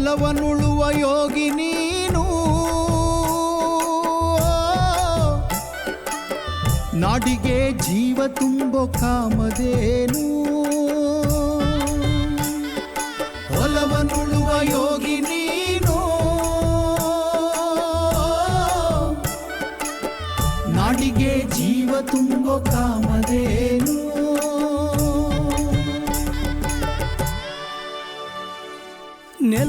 ಹೊಲವನುಳುವ ಯೋಗಿ ನೀನು. ನಾಡಿಗೆ ಜೀವ ತುಂಬೋ ಕಾಮದೇನು ಹೊಲವನುಳುವ ಯೋಗಿ ನೀನು. ನಾಡಿಗೆ ಜೀವ ತುಂಬೋ ಕಾಮಧೇನು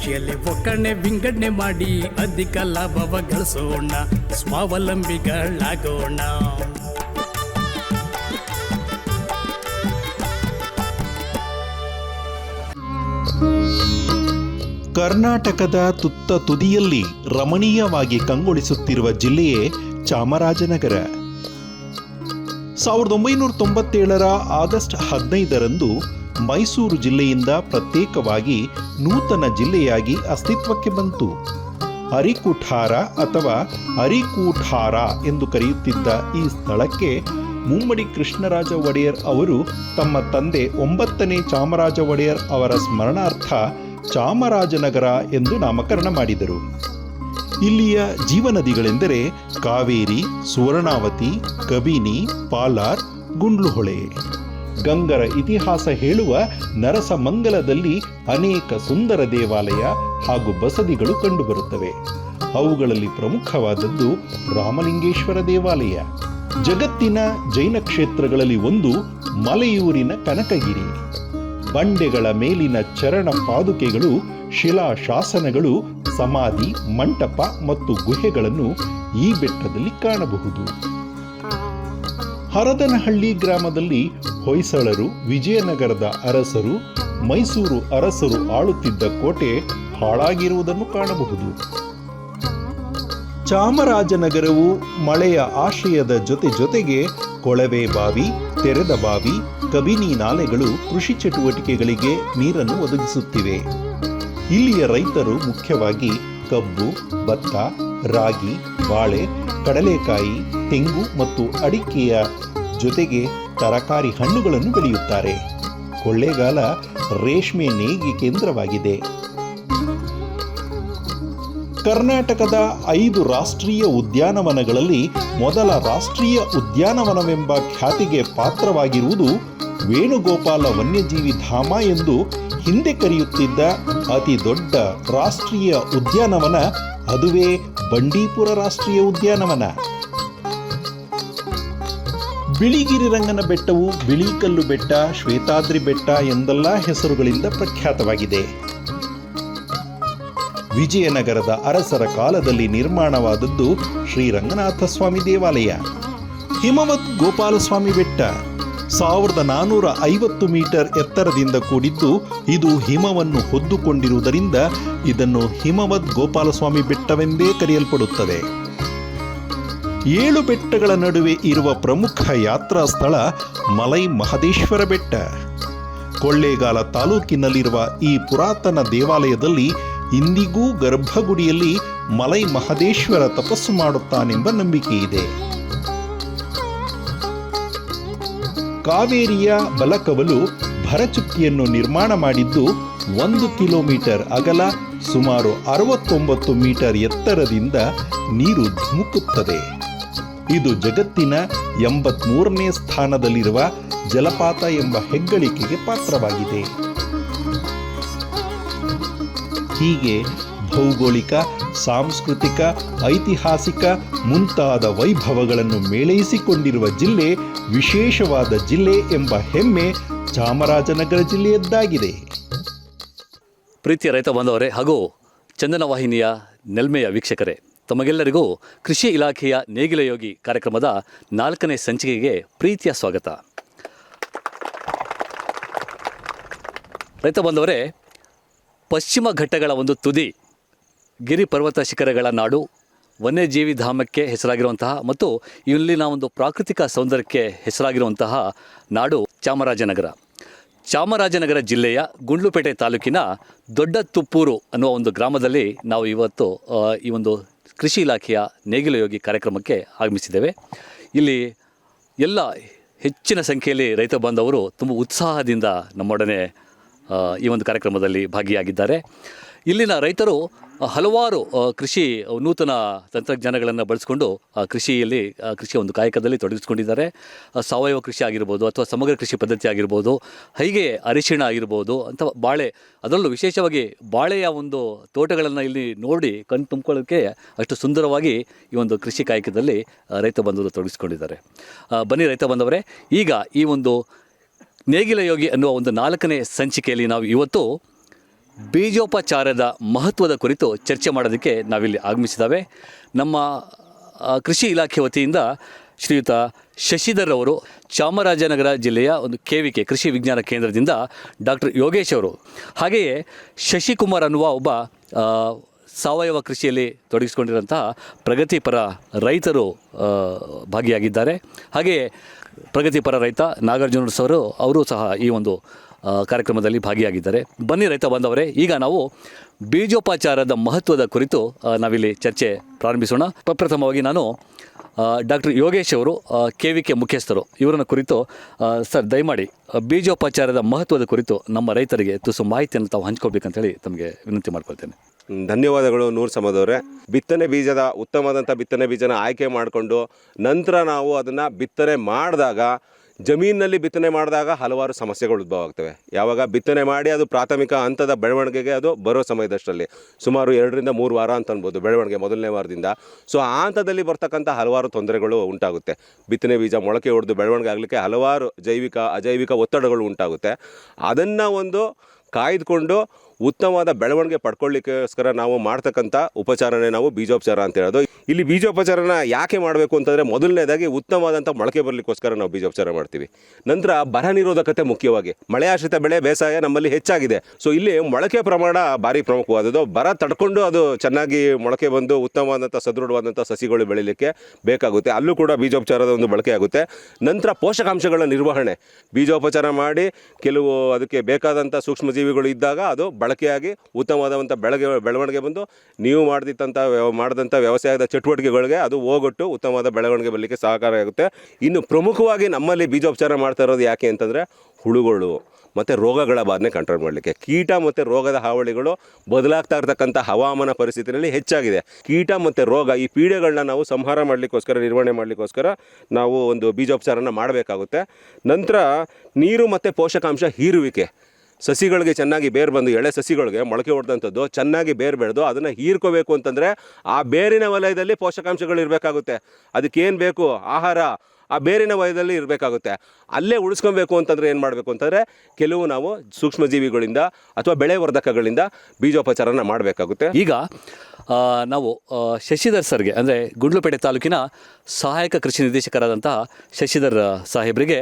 ಕೃಷಿಯಲ್ಲಿ ಒಕ್ಕಣೆ ವಿಂಗಡಣೆ ಮಾಡಿ ಅಧಿಕ ಲಾಭವ ಗಳಿಸೋಣ ಸ್ವಾವಲಂಬಿಗಳಾಗೋಣ. ಕರ್ನಾಟಕದ ತುತ್ತ ತುದಿಯಲ್ಲಿ ರಮಣೀಯವಾಗಿ ಕಂಗೊಳಿಸುತ್ತಿರುವ ಜಿಲ್ಲೆಯೇ ಚಾಮರಾಜನಗರ. ಸಾವಿರದ ಒಂಬೈನೂರ ತೊಂಬತ್ತೇಳರ ಆಗಸ್ಟ್ ಹದಿನೈದರಂದು ಮೈಸೂರು ಜಿಲ್ಲೆಯಿಂದ ಪ್ರತ್ಯೇಕವಾಗಿ ನೂತನ ಜಿಲ್ಲೆಯಾಗಿ ಅಸ್ತಿತ್ವಕ್ಕೆ ಬಂತು. ಅರಿಕುಠಾರ ಅಥವಾ ಅರಿಕೂಠಾರ ಎಂದು ಕರೆಯುತ್ತಿದ್ದ ಈ ಸ್ಥಳಕ್ಕೆ ಮುಮ್ಮಡಿ ಕೃಷ್ಣರಾಜ ಒಡೆಯರ್ ಅವರು ತಮ್ಮ ತಂದೆ ಒಂಬತ್ತನೇ ಚಾಮರಾಜ ಒಡೆಯರ್ ಅವರ ಸ್ಮರಣಾರ್ಥ ಚಾಮರಾಜನಗರ ಎಂದು ನಾಮಕರಣ ಮಾಡಿದರು. ಇಲ್ಲಿಯ ಜೀವನದಿಗಳೆಂದರೆ ಕಾವೇರಿ, ಸುವರ್ಣಾವತಿ, ಕಬಿನಿ, ಪಾಲಾರ್, ಗುಂಡ್ಲುಹೊಳೆ. ಗಂಗರ ಇತಿಹಾಸ ಹೇಳುವ ನರಸಮಂಗಲದಲ್ಲಿ ಅನೇಕ ಸುಂದರ ದೇವಾಲಯ ಹಾಗೂ ಬಸದಿಗಳು ಕಂಡುಬರುತ್ತವೆ. ಅವುಗಳಲ್ಲಿ ಪ್ರಮುಖವಾದದ್ದು ರಾಮಲಿಂಗೇಶ್ವರ ದೇವಾಲಯ. ಜಗತ್ತಿನ ಜೈನ ಕ್ಷೇತ್ರಗಳಲ್ಲಿ ಒಂದು ಮಲೆಯೂರಿನ ಕನಕಗಿರಿ. ಬಂಡೆಗಳ ಮೇಲಿನ ಚರಣ ಪಾದುಕೆಗಳು ಶಿಲಾ ಶಾಸನಗಳು ಸಮಾಧಿ, ಮಂಟಪ ಮತ್ತು ಗುಹೆಗಳನ್ನು ಈ ಬೆಟ್ಟದಲ್ಲಿ ಕಾಣಬಹುದು. ಹರದನಹಳ್ಳಿ ಗ್ರಾಮದಲ್ಲಿ ಹೊಯ್ಸಳರು, ವಿಜಯನಗರದ ಅರಸರು, ಮೈಸೂರು ಅರಸರು ಆಳುತ್ತಿದ್ದ ಕೋಟೆ ಹಾಳಾಗಿರುವುದನ್ನು ಕಾಣಬಹುದು. ಚಾಮರಾಜನಗರವು ಮಳೆಯ ಆಶ್ರಯದ ಜೊತೆ ಜೊತೆಗೆ ಕೊಳವೆ ಬಾವಿ, ತೆರೆದ ಬಾವಿ, ಕಬಿನಿ ನಾಲೆಗಳು ಕೃಷಿ ಚಟುವಟಿಕೆಗಳಿಗೆ ನೀರನ್ನು ಒದಗಿಸುತ್ತಿವೆ. ಇಲ್ಲಿಯ ರೈತರು ಮುಖ್ಯವಾಗಿ ಕಬ್ಬು, ಭತ್ತ ರಾಗಿ, ಬಾಳೆ, ಕಡಲೆಕಾಯಿ, ತೆಂಗು ಮತ್ತು ಅಡಿಕೆಯ ಜೊತೆಗೆ ತರಕಾರಿ ಹಣ್ಣುಗಳನ್ನು ಬೆಳೆಯುತ್ತಾರೆ. ಕೊಳ್ಳೇಗಾಲ ರೇಷ್ಮೆ ನೇಯ್ಗೆ ಕೇಂದ್ರವಾಗಿದೆ. ಕರ್ನಾಟಕದ ಐದು ರಾಷ್ಟ್ರೀಯ ಉದ್ಯಾನವನಗಳಲ್ಲಿ ಮೊದಲ ರಾಷ್ಟ್ರೀಯ ಉದ್ಯಾನವನವೆಂಬ ಖ್ಯಾತಿಗೆ ಪಾತ್ರವಾಗಿರುವುದು ವೇಣುಗೋಪಾಲ ವನ್ಯಜೀವಿ ಧಾಮ ಎಂದು ಹಿಂದೆ ಕರೆಯುತ್ತಿದ್ದ ಅತಿ ದೊಡ್ಡ ರಾಷ್ಟ್ರೀಯ ಉದ್ಯಾನವನ ಅದುವೇ ಬಂಡೀಪುರ ರಾಷ್ಟ್ರೀಯ ಉದ್ಯಾನವನ. ಬಿಳಿಗಿರಿ ರಂಗನ ಬೆಟ್ಟವು ಬಿಳಿಕಲ್ಲು ಬೆಟ್ಟ, ಶ್ವೇತಾದ್ರಿ ಬೆಟ್ಟ ಎಂದೆಲ್ಲ ಹೆಸರುಗಳಿಂದ ಪ್ರಖ್ಯಾತವಾಗಿದೆ. ವಿಜಯನಗರದ ಅರಸರ ಕಾಲದಲ್ಲಿ ನಿರ್ಮಾಣವಾದದ್ದು ಶ್ರೀ ರಂಗನಾಥ ಸ್ವಾಮಿ ದೇವಾಲಯ. ಹಿಮವತ್ ಗೋಪಾಲಸ್ವಾಮಿ ಬೆಟ್ಟ. ಸಾವಿರದ ನಾನೂರ ಐವತ್ತು ಮೀಟರ್ ಎತ್ತರದಿಂದ ಕೂಡಿದ್ದು ಇದು ಹಿಮವನ್ನು ಹೊದ್ದುಕೊಂಡಿರುವುದರಿಂದ ಇದನ್ನು ಹಿಮವದ್ ಗೋಪಾಲಸ್ವಾಮಿ ಬೆಟ್ಟವೆಂದೇ ಕರೆಯಲ್ಪಡುತ್ತದೆ. ಏಳು ಬೆಟ್ಟಗಳ ನಡುವೆ ಇರುವ ಪ್ರಮುಖ ಯಾತ್ರಾ ಸ್ಥಳ ಮಲೈ ಮಹದೇಶ್ವರ ಬೆಟ್ಟ. ಕೊಳ್ಳೇಗಾಲ ತಾಲೂಕಿನಲ್ಲಿರುವ ಈ ಪುರಾತನ ದೇವಾಲಯದಲ್ಲಿ ಇಂದಿಗೂ ಗರ್ಭಗುಡಿಯಲ್ಲಿ ಮಲೈ ಮಹದೇಶ್ವರ ತಪಸ್ಸು ಮಾಡುತ್ತಾನೆಂಬ ನಂಬಿಕೆ ಇದೆ ಕಾವೇರಿಯ ಬಲಕವಲು ಭರಚುಕ್ಕಿಯನ್ನು ನಿರ್ಮಾಣ ಮಾಡಿದ್ದು ಒಂದು ಕಿಲೋಮೀಟರ್ ಅಗಲ ಸುಮಾರು ಅರವತ್ತೊಂಬತ್ತು ಮೀಟರ್ ಎತ್ತರದಿಂದ ನೀರು ಧುಮುಕುತ್ತದೆ. ಇದು ಜಗತ್ತಿನ ಎಂಬತ್ಮೂರನೇ ಸ್ಥಾನದಲ್ಲಿರುವ ಜಲಪಾತ ಎಂಬ ಹೆಗ್ಗಳಿಕೆಗೆ ಪಾತ್ರವಾಗಿದೆ. ಹೀಗೆ ಭೌಗೋಳಿಕ, ಸಾಂಸ್ಕೃತಿಕ, ಐತಿಹಾಸಿಕ ಮುಂತಾದ ವೈಭವಗಳನ್ನು ಮೇಳೈಸಿಕೊಂಡಿರುವ ಜಿಲ್ಲೆ ವಿಶೇಷವಾದ ಜಿಲ್ಲೆ ಎಂಬ ಹೆಮ್ಮೆ ಚಾಮರಾಜನಗರ ಜಿಲ್ಲೆಯದ್ದಾಗಿದೆ. ಪ್ರೀತಿಯ ರೈತ ಬಾಂಧವರೇ ಹಾಗೂ ಚಂದನ ವಾಹಿನಿಯ ನೆಲ್ಮೆಯ ವೀಕ್ಷಕರೇ, ತಮಗೆಲ್ಲರಿಗೂ ಕೃಷಿ ಇಲಾಖೆಯ ನೇಗಿಲ ಯೋಗಿ ಕಾರ್ಯಕ್ರಮದ ನಾಲ್ಕನೇ ಸಂಚಿಕೆಗೆ ಪ್ರೀತಿಯ ಸ್ವಾಗತ. ರೈತ ಬಂದವರೇ ಪಶ್ಚಿಮ ಘಟ್ಟಗಳ ಒಂದು ತುದಿ ಗಿರಿ ಪರ್ವತ ಶಿಖರಗಳ ನಾಡು ವನ್ಯಜೀವಿ ಧಾಮಕ್ಕೆ ಹೆಸರಾಗಿರುವಂತಹ ಮತ್ತು ಇಲ್ಲಿನ ಒಂದು ಪ್ರಾಕೃತಿಕ ಸೌಂದರ್ಯಕ್ಕೆ ಹೆಸರಾಗಿರುವಂತಹ ನಾಡು ಚಾಮರಾಜನಗರ. ಚಾಮರಾಜನಗರ ಜಿಲ್ಲೆಯ ಗುಂಡ್ಲುಪೇಟೆ ತಾಲೂಕಿನ ದೊಡ್ಡ ತುಪ್ಪೂರು ಅನ್ನುವ ಒಂದು ಗ್ರಾಮದಲ್ಲಿ ನಾವು ಇವತ್ತು ಈ ಒಂದು ಕೃಷಿ ಇಲಾಖೆಯ ನೇಗಿಲು ಯೋಗಿ ಕಾರ್ಯಕ್ರಮಕ್ಕೆ ಆಗಮಿಸಿದ್ದೇವೆ. ಇಲ್ಲಿ ಎಲ್ಲ ಹೆಚ್ಚಿನ ಸಂಖ್ಯೆಯಲ್ಲಿ ರೈತ ಬಾಂಧವರು ತುಂಬ ಉತ್ಸಾಹದಿಂದ ನಮ್ಮೊಡನೆ ಈ ಒಂದು ಕಾರ್ಯಕ್ರಮದಲ್ಲಿ ಭಾಗಿಯಾಗಿದ್ದಾರೆ. ಇಲ್ಲಿನ ರೈತರು ಹಲವಾರು ಕೃಷಿ ನೂತನ ತಂತ್ರಜ್ಞಾನಗಳನ್ನು ಬಳಸಿಕೊಂಡು ಕೃಷಿಯಲ್ಲಿ ಕೃಷಿಯ ಒಂದು ಕಾಯಕದಲ್ಲಿ ತೊಡಗಿಸಿಕೊಂಡಿದ್ದಾರೆ. ಸಾವಯವ ಕೃಷಿ ಆಗಿರ್ಬೋದು ಅಥವಾ ಸಮಗ್ರ ಕೃಷಿ ಪದ್ಧತಿ ಆಗಿರ್ಬೋದು, ಹೀಗೆ ಅರಿಶಿಣ ಆಗಿರ್ಬೋದು ಅಂತ ಬಾಳೆ, ಅದರಲ್ಲೂ ವಿಶೇಷವಾಗಿ ಬಾಳೆಯ ಒಂದು ತೋಟಗಳನ್ನು ಇಲ್ಲಿ ನೋಡಿ ಕಣ್ ತುಂಬಿಕೊಳ್ಳೋಕ್ಕೆ ಅಷ್ಟು ಸುಂದರವಾಗಿ ಈ ಒಂದು ಕೃಷಿ ಕಾಯಕದಲ್ಲಿ ರೈತ ಬಂಧುಗಳು ತೊಡಗಿಸಿಕೊಂಡಿದ್ದಾರೆ. ಬನ್ನಿ ರೈತ ಬಂದವರೇ, ಈಗ ಈ ಒಂದು ನೇಗಿಲ ಯೋಗಿ ಅನ್ನುವ ಒಂದು ನಾಲ್ಕನೇ ಸಂಚಿಕೆಯಲ್ಲಿ ನಾವು ಇವತ್ತು ಬೀಜೋಪಚಾರದ ಮಹತ್ವದ ಕುರಿತು ಚರ್ಚೆ ಮಾಡೋದಕ್ಕೆ ನಾವಿಲ್ಲಿ ಆಗಮಿಸಿದ್ದಾವೆ. ನಮ್ಮ ಕೃಷಿ ಇಲಾಖೆ ವತಿಯಿಂದ ಶ್ರೀಯುತ ಶಶಿಧರ್ ಅವರು ಚಾಮರಾಜನಗರ ಜಿಲ್ಲೆಯ ಒಂದು ಕೆ ವಿ ಕೆ ಕೃಷಿ ವಿಜ್ಞಾನ ಕೇಂದ್ರದಿಂದ ಡಾಕ್ಟರ್ ಯೋಗೇಶ್ ಅವರು. ಹಾಗೆಯೇ ಶಶಿಕುಮಾರ್ ಅನ್ನುವ ಒಬ್ಬ ಸಾವಯವ ಕೃಷಿಯಲ್ಲಿ ತೊಡಗಿಸಿಕೊಂಡಿರುವಂತಹ ಪ್ರಗತಿಪರ ರೈತರು ಭಾಗಿಯಾಗಿದ್ದಾರೆ. ಹಾಗೆಯೇ ಪ್ರಗತಿಪರ ರೈತ ನಾಗಾರ್ಜುನ ಸರ್ ಅವರು ಸಹ ಈ ಒಂದು ಕಾರ್ಯಕ್ರಮದಲ್ಲಿ ಭಾಗಿಯಾಗಿದ್ದಾರೆ. ಬನ್ನಿ ರೈತ ಬಂದವರೇ ಈಗ ನಾವು ಬೀಜೋಪಚಾರದ ಮಹತ್ವದ ಕುರಿತು ನಾವಿಲ್ಲಿ ಚರ್ಚೆ ಪ್ರಾರಂಭಿಸೋಣ. ಪ್ರಪ್ರಥಮವಾಗಿ ನಾನು ಡಾಕ್ಟರ್ ಯೋಗೇಶ್ ಅವರು ಕೆ ವಿ ಕೆ ಮುಖ್ಯಸ್ಥರು. ಇವರನ್ನ ಕುರಿತು ಸರ್ ದಯಮಾಡಿ ಬೀಜೋಪಚಾರದ ಮಹತ್ವದ ಕುರಿತು ನಮ್ಮ ರೈತರಿಗೆ ತುಸು ಮಾಹಿತಿಯನ್ನು ತಾವು ಹಂಚ್ಕೋಬೇಕಂತೇಳಿ ತಮಗೆ ವಿನಂತಿ ಮಾಡ್ಕೊಳ್ತೇನೆ. ಧನ್ಯವಾದಗಳು ನೂರು ಸಮದವರೇ. ಬಿತ್ತನೆ ಬೀಜದ ಉತ್ತಮವಾದಂಥ ಬಿತ್ತನೆ ಬೀಜನ ಆಯ್ಕೆ ಮಾಡಿಕೊಂಡು ನಂತರ ನಾವು ಅದನ್ನು ಬಿತ್ತನೆ ಮಾಡಿದಾಗ ಜಮೀನಿನಲ್ಲಿ ಬಿತ್ತನೆ ಮಾಡಿದಾಗ ಹಲವಾರು ಸಮಸ್ಯೆಗಳು ಉದ್ಭವ ಆಗ್ತವೆ ಯಾವಾಗ ಬಿತ್ತನೆ ಮಾಡಿ ಅದು ಪ್ರಾಥಮಿಕ ಹಂತದ ಬೆಳವಣಿಗೆಗೆ ಅದು ಬರೋ ಸಮಯದಷ್ಟರಲ್ಲಿ, ಸುಮಾರು ಎರಡರಿಂದ ಮೂರು ವಾರ ಅಂತ ಅನ್ಬೋದು ಬೆಳವಣಿಗೆ ಮೊದಲನೇ ವಾರದಿಂದ. ಸೊ ಆ ಹಂತದಲ್ಲಿ ಬರ್ತಕ್ಕಂಥ ಹಲವಾರು ತೊಂದರೆಗಳು ಉಂಟಾಗುತ್ತೆ. ಬಿತ್ತನೆ ಬೀಜ ಮೊಳಕೆ ಹೊಡೆದು ಬೆಳವಣಿಗೆ ಆಗಲಿಕ್ಕೆ ಹಲವಾರು ಜೈವಿಕ, ಅಜೈವಿಕ ಒತ್ತಡಗಳು ಉಂಟಾಗುತ್ತೆ. ಅದನ್ನು ಒಂದು ಕಾಯ್ದುಕೊಂಡು ಉತ್ತಮವಾದ ಬೆಳವಣಿಗೆ ಪಡ್ಕೊಳ್ಳಿಕ್ಕೋಸ್ಕರ ನಾವು ಮಾಡ್ತಕ್ಕಂಥ ಉಪಚಾರನೇ ನಾವು ಬೀಜೋಪಚಾರ ಅಂತ ಹೇಳೋದು. ಇಲ್ಲಿ ಬೀಜೋಪಚಾರನ ಯಾಕೆ ಮಾಡಬೇಕು ಅಂತಂದರೆ ಮೊದಲನೇದಾಗಿ ಉತ್ತಮವಾದಂಥ ಮೊಳಕೆ ಬರಲಿಕ್ಕೋಸ್ಕರ ನಾವು ಬೀಜೋಪಚಾರ ಮಾಡ್ತೀವಿ. ನಂತರ ಬರ ನಿರೋಧಕತೆ ಮುಖ್ಯವಾಗಿ. ಮಳೆ ಆಶ್ರಿತ ಬೆಳೆ ಬೇಸಾಯ ನಮ್ಮಲ್ಲಿ ಹೆಚ್ಚಾಗಿದೆ. ಸೊ ಇಲ್ಲಿ ಮೊಳಕೆ ಪ್ರಮಾಣ ಭಾರಿ ಪ್ರಮುಖವಾದದ್ದು. ಬರ ತಡ್ಕೊಂಡು ಅದು ಚೆನ್ನಾಗಿ ಮೊಳಕೆ ಬಂದು ಉತ್ತಮವಾದಂಥ ಸದೃಢವಾದಂಥ ಸಸಿಗಳು ಬೆಳೀಲಿಕ್ಕೆ ಬೇಕಾಗುತ್ತೆ. ಅಲ್ಲೂ ಕೂಡ ಬೀಜೋಪಚಾರದ ಒಂದು ಬಳಕೆ ಆಗುತ್ತೆ. ನಂತರ ಪೋಷಕಾಂಶಗಳ ನಿರ್ವಹಣೆ. ಬೀಜೋಪಚಾರ ಮಾಡಿ ಕೆಲವು ಅದಕ್ಕೆ ಬೇಕಾದಂಥ ಸೂಕ್ಷ್ಮಜೀವಿಗಳು ಇದ್ದಾಗ ಅದು ಬಳಕೆಯಾಗಿ ಉತ್ತಮವಾದಂಥ ಬೆಳಗ್ಗೆ ಬೆಳವಣಿಗೆ ಬಂದು ನೀವು ಮಾಡಿದಂಥ ಮಾಡಿದಂಥ ವ್ಯವಸಾಯದ ಚಟುವಟಿಕೆಗಳಿಗೆ ಅದು ಹೋಗೊಟ್ಟು ಉತ್ತಮವಾದ ಬೆಳವಣಿಗೆ ಬರಲಿಕ್ಕೆ ಸಹಕಾರ ಆಗುತ್ತೆ. ಇನ್ನು ಪ್ರಮುಖವಾಗಿ ನಮ್ಮಲ್ಲಿ ಬೀಜೋಪಚಾರ ಮಾಡ್ತಾ ಇರೋದು ಯಾಕೆ ಅಂತಂದರೆ ಹುಳುಗಳು ಮತ್ತು ರೋಗಗಳ ಬಾಧನೆ ಕಂಟ್ರೋಲ್ ಮಾಡಲಿಕ್ಕೆ. ಕೀಟ ಮತ್ತು ರೋಗದ ಹಾವಳಿಗಳು ಬದಲಾಗ್ತಾ ಇರ್ತಕ್ಕಂಥ ಹವಾಮಾನ ಪರಿಸ್ಥಿತಿಯಲ್ಲಿ ಹೆಚ್ಚಾಗಿದೆ. ಕೀಟ ಮತ್ತು ರೋಗ ಈ ಪೀಡೆಗಳನ್ನ ನಾವು ಸಂಹಾರ ಮಾಡಲಿಕ್ಕೋಸ್ಕರ, ನಿರ್ವಹಣೆ ಮಾಡಲಿಕ್ಕೋಸ್ಕರ ನಾವು ಒಂದು ಬೀಜೋಪಚಾರನ ಮಾಡಬೇಕಾಗುತ್ತೆ. ನಂತರ ನೀರು ಮತ್ತು ಪೋಷಕಾಂಶ ಹೀರುವಿಕೆ. ಸಸಿಗಳಿಗೆ ಚೆನ್ನಾಗಿ ಬೇರು ಬಂದು ಎಳೆ ಸಸಿಗಳಿಗೆ ಮೊಳಕೆ ಹೊಡೆದಂಥದ್ದು, ಚೆನ್ನಾಗಿ ಬೇರು ಬೆಳೆದು ಅದನ್ನು ಹೀರ್ಕೋಬೇಕು ಅಂತಂದರೆ ಆ ಬೇರಿನ ವಲಯದಲ್ಲಿ ಪೋಷಕಾಂಶಗಳು ಇರಬೇಕಾಗುತ್ತೆ. ಅದಕ್ಕೇನು ಬೇಕು? ಆಹಾರ ಆ ಬೇರಿನ ವಲಯದಲ್ಲಿ ಇರಬೇಕಾಗುತ್ತೆ. ಅಲ್ಲೇ ಉಳಿಸ್ಕೊಬೇಕು ಅಂತಂದರೆ ಏನು ಮಾಡಬೇಕು ಅಂತಂದರೆ ಕೆಲವು ನಾವು ಸೂಕ್ಷ್ಮಜೀವಿಗಳಿಂದ ಅಥವಾ ಬೆಳೆ ವರ್ಧಕಗಳಿಂದ ಬೀಜೋಪಚಾರನ ಮಾಡಬೇಕಾಗುತ್ತೆ. ಈಗ ನಾವು ಶಶಿಧರ್ ಸರ್ಗೆ, ಅಂದರೆ ಗುಂಡ್ಲುಪೇಟೆ ತಾಲೂಕಿನ ಸಹಾಯಕ ಕೃಷಿ ನಿರ್ದೇಶಕರಾದಂತಹ ಶಶಿಧರ್ ಸಾಹೇಬರಿಗೆ